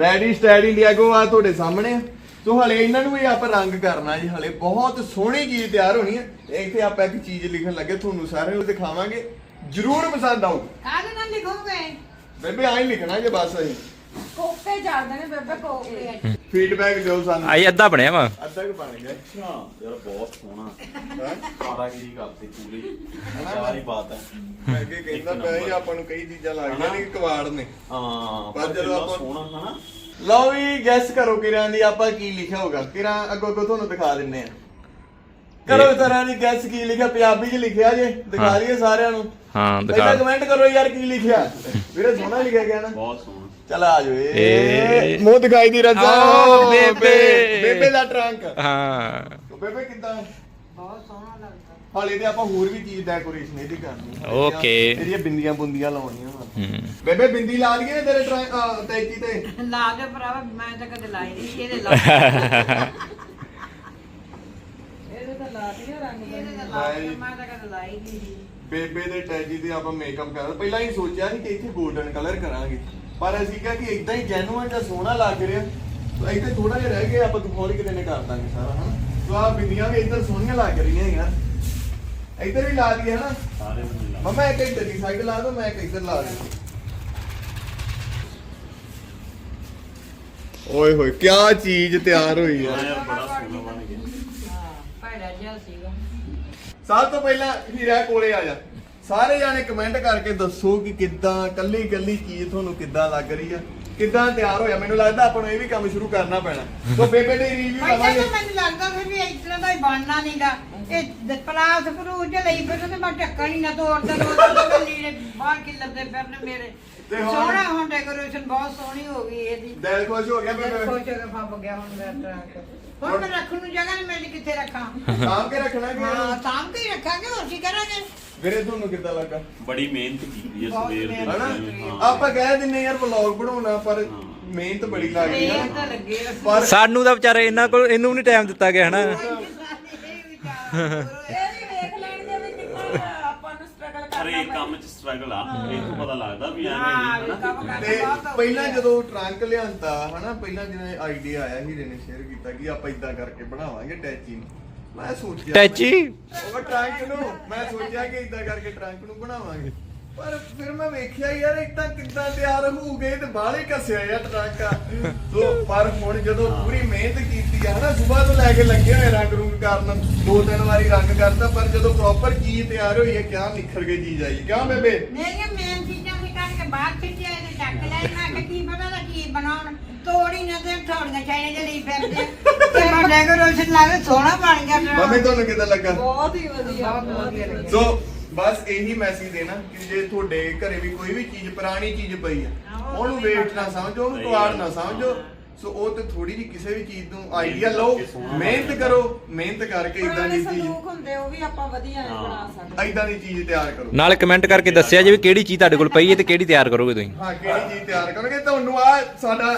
ਰੈਡੀ ਸਟੈਡੀ ਲਿਆਗੋ ਆ ਤੁਹਾਡੇ ਸਾਹਮਣੇ। ਆ। ਸੋ ਹਲੇ ਇਹਨਾਂ ਨੂੰ ਵੀ ਆਪਾਂ ਰੰਗ ਕਰਨਾ ਜੀ ਹਲੇ ਬਹੁਤ ਸੋਹਣੀ ਚੀਜ਼ ਤਿਆਰ ਹੋਣੀ ਹੈ ਤੇ ਇੱਥੇ ਆਪਾਂ ਇੱਕ ਚੀਜ਼ ਲਿਖਣ ਲੱਗੇ ਤੁਹਾਨੂੰ ਸਾਰਿਆਂ ਨੂੰ ਦਿਖਾਵਾਂਗੇ। ਜਰੂਰ ਪਸੰਦ ਆਊ ਕਾਹਦੇ ਨਾਲ ਲਿਖੋਗੇ? ਬੇਬੇ ਆਈ ਲਿਖਣਾ ਜੇ ਬਸ ਅਸੀਂ। ਕੋਕੇ ਚੱਲਦੇ ਨੇ ਬੇਬੇ ਕੋਕੇ ਫੀਡਬੈਕ ਦਿਓ ਸਾਨੂੰ। ਆਈ ਅੱਧਾ ਬਣਿਆ ਵਾ। ਅੱਧਾ ਕੁ ਬਣ ਗਿਆ। ਅੱਛਾ ਯਾਰ ਬਹੁਤ ਸੋਹਣਾ। ਹੈਂ? ਕਾਰਾਗਰੀ ਕਰਤੀ ਪੂਰੀ। ਸਾਰੀ ਬਾਤ ਹੈ। ਮੈਂ ਅੱਗੇ ਕਹਿੰਦਾ ਪਿਆ ਸੀ ਆਪਾਂ ਨੂੰ ਕਈ ਚੀਜ਼ਾਂ ਲੱਗਦੀਆਂ ਨੇ ਕਿ ਕਵਾੜ ਨੇ। ਹਾਂ ਪਰ ਜਦੋਂ ਆਪਾਂ- ਸੋਹਣਾ ਹਨਾ ਲਓ ਵੀ ਗੈਸ ਕਰੋ ਕਿਰਾਂ ਦੀ ਆਪਾਂ ਕੀ ਲਿਖਿਆ ਹੋਗਾ ਕਿਰਾਂ ਅੱਗੋਂ ਅੱਗੋਂ ਤੁਹਾਨੂੰ ਦਿਖਾ ਦਿੰਨੇ ਆ ਕਰੋ ਇਸ ਤਰ੍ਹਾਂ ਦੀ ਗੈਸ ਕੀ ਲਿਖਿਆ ਪੰਜਾਬੀ 'ਚ ਲਿਖਿਆ ਜੇ। ਦਿਖਾ ਹਾਂ। ਲਈਏ ਸਾਰਿਆਂ ਨੂੰ। ਹਾਂ ਪਹਿਲਾਂ ਦਿਖਾ। ਕਮੈਂਟ ਕਰੋ ਯਾਰ ਕੀ ਲਿਖਿਆ। ਵੀਰੇ ਸੋਹਣਾ ਲਿਖਿਆ ਗਿਆ ਨਾ। ਬਹੁਤ ਸੋਹਣਾ। ਚਲ ਆ ਜਾਓ ਏ। ਮੂੰਹ ਦਿਖਾਈ ਦੀ ਰਜ਼ਾ। ਬੇਬੇ। ਬੇਬੇ। ਦਾ ਟਰੰਕ। ਹਾਂ। ਬੇਬੇ ਕਿੱਦਾਂ? ਬਹੁਤ ਸੋਹਣਾ ਲੱਗਦਾ ਹਾਲੇ ਤੇ ਆਪਾਂ ਹੋਰ ਵੀ ਚੀਜ਼ ਡੈਕੋਰੇਸ਼ਨ ਇਹਦੀ ਕਰਨੀ ਆ। ਓਕੇ। ਇਹਦੀਆਂ ਬਿੰਦੀਆਂ ਬੁੰਦੀਆਂ ਲਾਉਣੀਆਂ ਵਾ। ਹੂੰ। ਬੇਬੇ ਬਿੰਦੀ ਲਾ ਲਈਏ ਤੇਰੇ ਟਰੰਕ ਟੈਚੀ ਤੇ? [LAUGHS] ਲਾ ਦੇ ਭਰਾਵਾ ਮੈਂ ਤਾਂ ਕਦੇ ਲਾਈ ਨਹੀਂ ਇਹਦੇ ਲਾ [LAUGHS] ਇਹਦੇ ਤਾਂ ਲਾਤੀਆਂ ਰੰਗ ਇਹਦੇ ਤਾਂ ਬਣੀ। ਲਾ ਕੇ ਮੈਂ ਤਾਂ ਕਦੇ ਲਾਈ ਨਹੀਂ ਬੇਬੇ ਦੇ ਟੈਚੀ ਤੇ ਆਪਾਂ ਮੇਕਅਪ ਕਰ ਪਹਿਲਾਂ ਹੀ ਸੋਚਿਆ ਸੀ ਕਿ ਇੱਥੇ 골ਡਨ ਕਲਰ ਕਰਾਂਗੇ। ਪਰ ਅਸੀਂ ਕਿਹਾ ਕਿ ਇਦਾਂ ਹੀ ਜੈਨੂਅਨ ਜਾਂ ਸੋਹਣਾ ਲੱਗ ਰਿਹਾ ਤਾਂ ਇੱਥੇ ਥੋੜਾ ਜਿਹਾ ਰਹਿ ਗਿਆ ਆਪਾਂ ਦੁਪਹਿਰ ਕਿਤੇ ਨੇ ਕਰ ਦਾਂਗੇ ਸਾਰਾ ਹਨਾ? ਸੋ ਆ ਬਿੰਦੀਆਂ ਵੀ ਇੱਧਰ ਸੋਹਣੀਆਂ ਲੱਗ ਰਹੀਆਂ ਯਾਰ ਇੱਧਰ ਵੀ ਲਾ ਦਈਏ ਹਨਾ? ਸਾਰੇ ਬੰਦੇ ਲਾ ਮਮਾ ਇੱਕ ਇੱਧਰ ਦੀ ਸਾਈਡ ਲਾ ਦੋ ਮੈਂ ਇੱਕ ਇੱਧਰ ਲਾ ਦੂੰ ਓਏ ਹੋਏ ਕੀ ਚੀਜ਼ ਤਿਆਰ ਹੋਈ ਆ। ਹਾਂ ਯਾਰ ਬੜਾ ਸੋਹਣਾ ਬਣ ਗਿਆ। ਹਾਂ ਭੈੜਾ ਜਿਹਾ ਸੀਗਾ। ਸਭ ਤੋਂ ਪਹਿਲਾਂ ਹੀਰਾ ਕੋਲੇ ਆ ਜਾ। ਸਾਰੇ ਜਾਣੇ ਕਮੈਂਟ ਕਰਕੇ ਦੱਸੋ ਕਿ ਕਿੱਦਾਂ ਕੱਲੀ ਕੱਲੀ ਚੀਜ਼ ਤੁਹਾਨੂੰ ਕਿੱਦਾਂ ਲੱਗ ਰਹੀ ਆ? ਕਿੱਦਾਂ ਤਿਆਰ ਹੋਇਆ? ਮੈਨੂੰ ਲੱਗਦਾ ਆਪਾਂ ਨੂੰ ਇਹ ਵੀ ਕੰਮ ਸ਼ੁਰੂ ਕਰਨਾ ਪੈਣਾ। ਸੋ ਬੇਬੇ ਦੇ ਰਿਵਿਊ ਪਹਿਲਾਂ ਲਵਾਂਗੇ ਤਾਂ ਮੈਨੂੰ ਲੱਗਦਾ ਸੀ ਵੀ ਤਰ੍ਹਾਂ ਦਾ ਹੀ ਬਣਨਾ ਨਹੀਂਗਾ ਇਹ ਪਲਾਸ ਫਰੂਜ ਲਈ ਫਿਰ ਤੇ ਮੈਂ ਢੱਕਣ ਹੀ ਨਾ ਤੋੜਦਾ ਰੋਜ਼ ਲੀੜੇ ਬਾਹਰ ਖਿਲਰਦੇ ਫਿਰਨ ਮੇਰੇ। ਤੇ ਹੁਣ- ਸੋਹਣਾ ਹੁਣ ਡੈਕੋਰੇਸ਼ਨ ਬਹੁਤ ਸੋਹਣੀ ਹੋ ਗਈ ਇਹਦੀ। ਦਿਲ ਖੁਸ਼ ਹੋ ਗਿਆ ਬੇਬੇ? ਖੁਸ਼ ਹੋ ਕੇ ਫੱਬ ਗਿਆ ਹੁਣ ਮੈਂ ਟਰੱਕ ਹੁਣ ਮੈਂ ਰੱਖਣ ਨੂੰ ਜਗ੍ਹਾ ਨਹੀਂ ਮਿਲਦੀ ਕਿੱਥੇ ਰੱਖਾਂ। ਸਾਂਭ ਕੇ ਰੱਖਣਾ ਕਿ ਹਾਂ ਸਾਂਭ ਕੇ ਹੀ ਰੱਖਾਂਗੇ ਹੋਰ ਕੀ ਕਰਾਂਗੇ? ਵੀਰੇ ਤੁਹਾਨੂੰ ਕਿੱਦਾਂ ਲੱਗਾ? ਬੜੀ ਮਿਹਨਤ ਕੀਤੀ ਹੈ ਸਵੇਰ ਦੇ ਹਨਾ ਹਾਂ। ਆਪਾਂ ਕਹਿ ਦਿੰਨੇ ਯਾਰ ਵਲੌਗ ਬਣਾਉਣਾ ਪਰ ਮਿਹਨਤ ਬੜੀ ਲੱਗਦੀ ਲੱਗੇ ਪਰ ਸਾਨੂੰ ਤਾਂ ਵਿਚਾਰੇ ਇਹਨਾਂ ਕੋਲ ਇਹਨੂੰ ਵੀ ਨਹੀਂ ਟਾਈਮ ਦਿੱਤਾ ਗਿਆ ਹਨਾ? ਇਹ ਵੀ ਵੇਖ ਲੈਣਗੇ ਵੀ ਕਿੰਨਾ ਆਪਾਂ ਨੂੰ ਸਟਰਗਲ ਹਰ ਕਰਨਾ ਇੱਕ ਕੰਮ 'ਚ ਸਟਰਗਲ ਆ। ਇਹ ਤੋਂ ਪਤਾ ਲੱਗਦਾ ਵੀ ਹਾਂ, ਐਵੇਂ ਨਹੀਂ ਹਨਾ? ਤੇ ਪਹਿਲਾਂ ਹੈ। ਜਦੋਂ ਟਰੰਕ ਲਿਆਂਦਾ ਹਨਾ ਪਹਿਲਾਂ ਜਿਵੇਂ ਆਈਡੀਆ ਆਇਆ ਹੀਰੇ ਨੇ ਸ਼ੇਅਰ ਕੀਤਾ ਕਿ ਆਪਾਂ ਇਦਾਂ ਕਰਕੇ ਬਣਾਵਾਂਗੇ ਟੈਚੀ ਨੂੰ ਮੈਂ ਸੋਚਿਆ ਟੈਚੀ ਉਹ ਟਰੰਕ ਨੂੰ ਮੈਂ ਸੋਚਿਆ ਕਿ ਇਦਾਂ ਕਰਕੇ ਟਰੰਕ ਨੂੰ ਬਣਾਵਾਂਗੇ। ਪਰ ਫਿਰ ਮੈਂ ਵੇਖਿਆ ਯਾਰ ਤਾਂ ਕਿੱਦਾਂ ਤਿਆਰ ਹੋਊਗੇ ਤੇ ਬਾਹਲੇ ਕੱਸਿਆ ਯਾਰ ਟਰੰਕ ਸੋ ਪਰ ਹੁਣ ਜਦੋਂ ਪੂਰੀ ਮਿਹਨਤ ਕੀਤੀ ਆ ਹਨਾ ਸਵੇਰ ਤੋਂ ਲੈ ਕੇ ਲੱਗੇ ਹੋਏ ਰੰਗ ਰੂੰਗ ਕਰਨ ਦੋ ਤਿੰਨ ਵਾਰੀ ਰੰਗ ਕਰਤਾ ਪਰ ਜਦੋਂ ਪ੍ਰੋਪਰ ਚੀਜ਼ ਤਿਆਰ ਹੋਈ ਹੈ ਕਿਆ ਨਿਖਰ ਕੇ ਚੀਜ਼ ਆਈ ਕਿਉਂ ਬੇਬੇ? ਮੇਰੀਆਂ ਮੇਨ ਚੀਜ਼ਾਂ ਵੀ ਕੱਢ ਕੇ ਬਾਹਰ ਖਿੱਚਿਆ ਇਹਨੇ ਚੱਕ ਮੈਂ ਕਿਹਾ ਕੀ ਪਤਾ ਕੀ ਬਣਾਉਣ। ਤੋੜੀ ਨਾ ਤੇ ਥੋੜੀਆਂ ਚਾਈਆਂ ਜਿਹੜੀ ਫਿਰਦੇ ਤੇ ਮੈਂ ਡੈਕੋਰੇਸ਼ਨ ਲਾ ਕੇ ਸੋਹਣਾ ਬਣ ਗਿਆ ਮੰਮੀ ਤੁਹਾਨੂੰ ਕਿੱਦਾਂ ਲੱਗਾ? ਬਹੁਤ ਹੀ ਵਧੀਆ ਬਹੁਤ ਵਧੀਆ ਲੱਗਿਆ। ਸੋ ਬਸ ਇਹੀ ਮੈਸੇਜ ਦੇਣਾ ਕਿ ਜੇ ਤੁਹਾਡੇ ਘਰੇ ਵੀ ਕੋਈ ਵੀ ਚੀਜ਼ ਪੁਰਾਣੀ ਚੀਜ਼ ਪਈ ਆ ਉਹਨੂੰ ਵੇਸਟ ਨਾ ਸਮਝੋ ਉਹਨੂੰ ਕੁਆੜ ਨਾ। ਸਮਝੋ। ਸੋ ਉਹ ਤੇ ਥੋੜੀ ਜਿਹੀ ਕਿਸੇ ਵੀ ਚੀਜ਼ ਨੂੰ ਆਈਡੀਆ ਲਓ ਮਿਹਨਤ ਕਰੋ ਮਿਹਨਤ ਕਰਕੇ ਇਦਾਂ ਪੁਰਾਣੇ ਦੀ ਚੀਜ਼ ਸੰਦੂਕ ਹੁੰਦੇ ਉਹ ਵੀ ਆਪਾਂ ਵਧੀਆ ਹਾਂ। ਬਣਾ ਸਕਦੇ। ਇਦਾਂ ਦੀ ਚੀਜ਼ ਤਿਆਰ ਕਰੋ। ਨਾਲ ਕਮੈਂਟ ਕਰਕੇ ਦੱਸਿਆ ਜੀ ਵੀ ਕਿਹੜੀ ਚੀਜ਼ ਤੁਹਾਡੇ ਕੋਲ ਪਈ ਹੈ ਤੇ ਕਿਹੜੀ ਤਿਆਰ ਕਰੋਗੇ ਤੁਸੀਂ? ਹਾਂ ਕਿਹੜੀ ਚੀਜ਼ ਤਿਆਰ ਕਰੋਗੇ? ਤੁਹਾਨੂੰ ਆ ਸਾਡਾ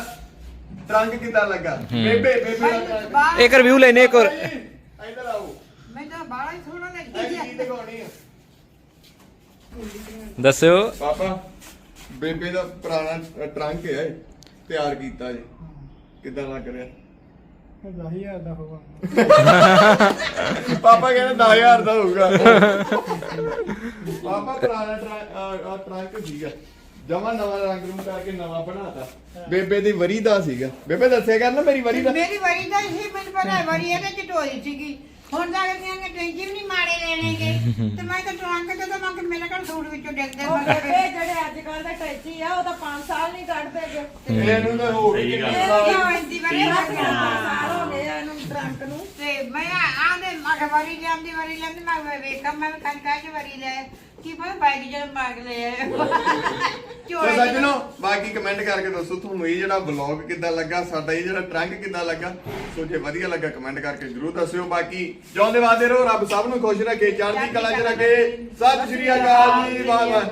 ਰੰਗ ਕਿਦਾਂ ਲੱਗਾ? ਬੇਬੇ ਬੇਬੇ ਦਾ ਇੱਕ ਰਿਵਿਊ ਲੈਨੇ ਇੱਕ ਹੋਰ। ਇੱਧਰ ਆਓ। ਮੈਨੂੰ ਤਾਂ ਬਾਹਲਾ ਹੀ ਸੋਹਣਾ ਇਹ ਲੱਗੀ ਚੀਜ਼ ਦਿਖਾਉਣੀ ਆ। ਦੱਸਿਓ। ਪਾਪਾ ਬੇਬੇ ਦਾ ਪੁਰਾਣਾ ਟਰੰਕ ਹੈ ਇਹ, ਤਿਆਰ ਕੀਤਾ ਜੀ। ਕਿੱਦਾਂ ਲੱਗ ਰਿਹਾ? 10000 ਦਾ ਹੋਗਾ ਪਾਪਾ ਕਹਿੰਦਾ 10000 ਦਾ ਹੋਊਗਾ। ਪਾਪਾ ਪੁਰਾਣਾ ਟਰੰਕ ਆ ਟਰੰਕ ਸੀਗਾ। ਜਮਾ ਨਵਾਂ ਰੰਗ ਰੂਮ ਕਰਕੇ ਨਵਾਂ ਬਣਾਤਾ। ਬੇਬੇ ਦੀ ਵਰੀ ਦਾ ਸੀਗਾ। ਬੇਬੇ ਦੱਸਿਆ ਕਰ ਨਾ ਮੇਰੀ ਵਰੀ ਦਾ। ਮੇਰੀ ਵਰੀ ਦਾ ਹੀ ਮੈਨੂੰ ਪਤਾ ਵਰੀ ਇਹਦੇ ਚ ਢੋਈ ਸੀਗੀ। ਹੁਣ ਤਾਂ ਕਹਿੰਦੀਆਂ ਕਿ ਟੈਂਕੀ ਵੀ ਨਹੀਂ ਮਾੜੇ ਲੈਣੇਗੇ ਤੇ ਮੈਂ ਤਾਂ ਟਰੰਕ ਤੇ ਤਾਂ ਮੰਗ ਮੇਰੇ ਕੋਲ ਸੂਟ ਵਿੱਚੋਂ ਡਿੱਗਦੇ ਬੇਬੇ ਜਿਹੜੇ ਅੱਜ ਕੱਲ ਦੇ ਟੈਚੀ ਆ ਉਹ ਤਾਂ 5 ਸਾਲ ਨਹੀਂ ਕੱਢਦੇਗੇ ਇਹਨੂੰ ਤਾਂ ਹੋ ਗਈ ਕਿੰਨੇ ਇੰਦੀ ਵਰੀ ਇਹ ਸਾਲ ਹੋ ਗਏ ਇਹਨੂੰ ਟਰੰਕ ਨੂੰ। ਤੇ ਮੈਂ ਆਂਦੇ ਮਗ ਵਰੀ ਜਾਂਦੀ ਵਰੀ ਲੈਂਦੀ ਮੈਂ ਵੇਖਾਂ ਮੈਂ ਕੰਕਾ ਚ ਵਰੀ ਲੈ ਕੀ ਪਤਾ ਬਾਈਕ ਮੰਗ ਲਿਆ ਸੱਜਣੋ ਬਾਕੀ ਕਮੈਂਟ ਕਰਕੇ ਦੱਸੋ ਤੁਹਾਨੂੰ ਇਹ ਜਿਹੜਾ ਵਲੌਗ ਕਿੱਦਾਂ ਲੱਗਾ ਸਾਡਾ ਇਹ ਜਿਹੜਾ ਟਰੰਕ ਕਿੱਦਾਂ ਲੱਗਾ? ਸੋ ਜੇ ਵਧੀਆ ਲੱਗਾ ਕਮੈਂਟ ਕਰਕੇ ਜਰੂਰ ਦੱਸਿਓ। ਬਾਕੀ ਜਿਉਂਦੇ ਵਾਦੇ ਰਹੋ ਰੱਬ ਸਭ ਨੂੰ ਖੁਸ਼ ਰੱਖੇ ਚੜ੍ਹਦੀ ਕਲਾ ਚ ਰੱਖੇ। ਸਤਿ ਸ਼੍ਰੀ ਅਕਾਲ ਜੀ ਬਾਏ ਬਾਏ।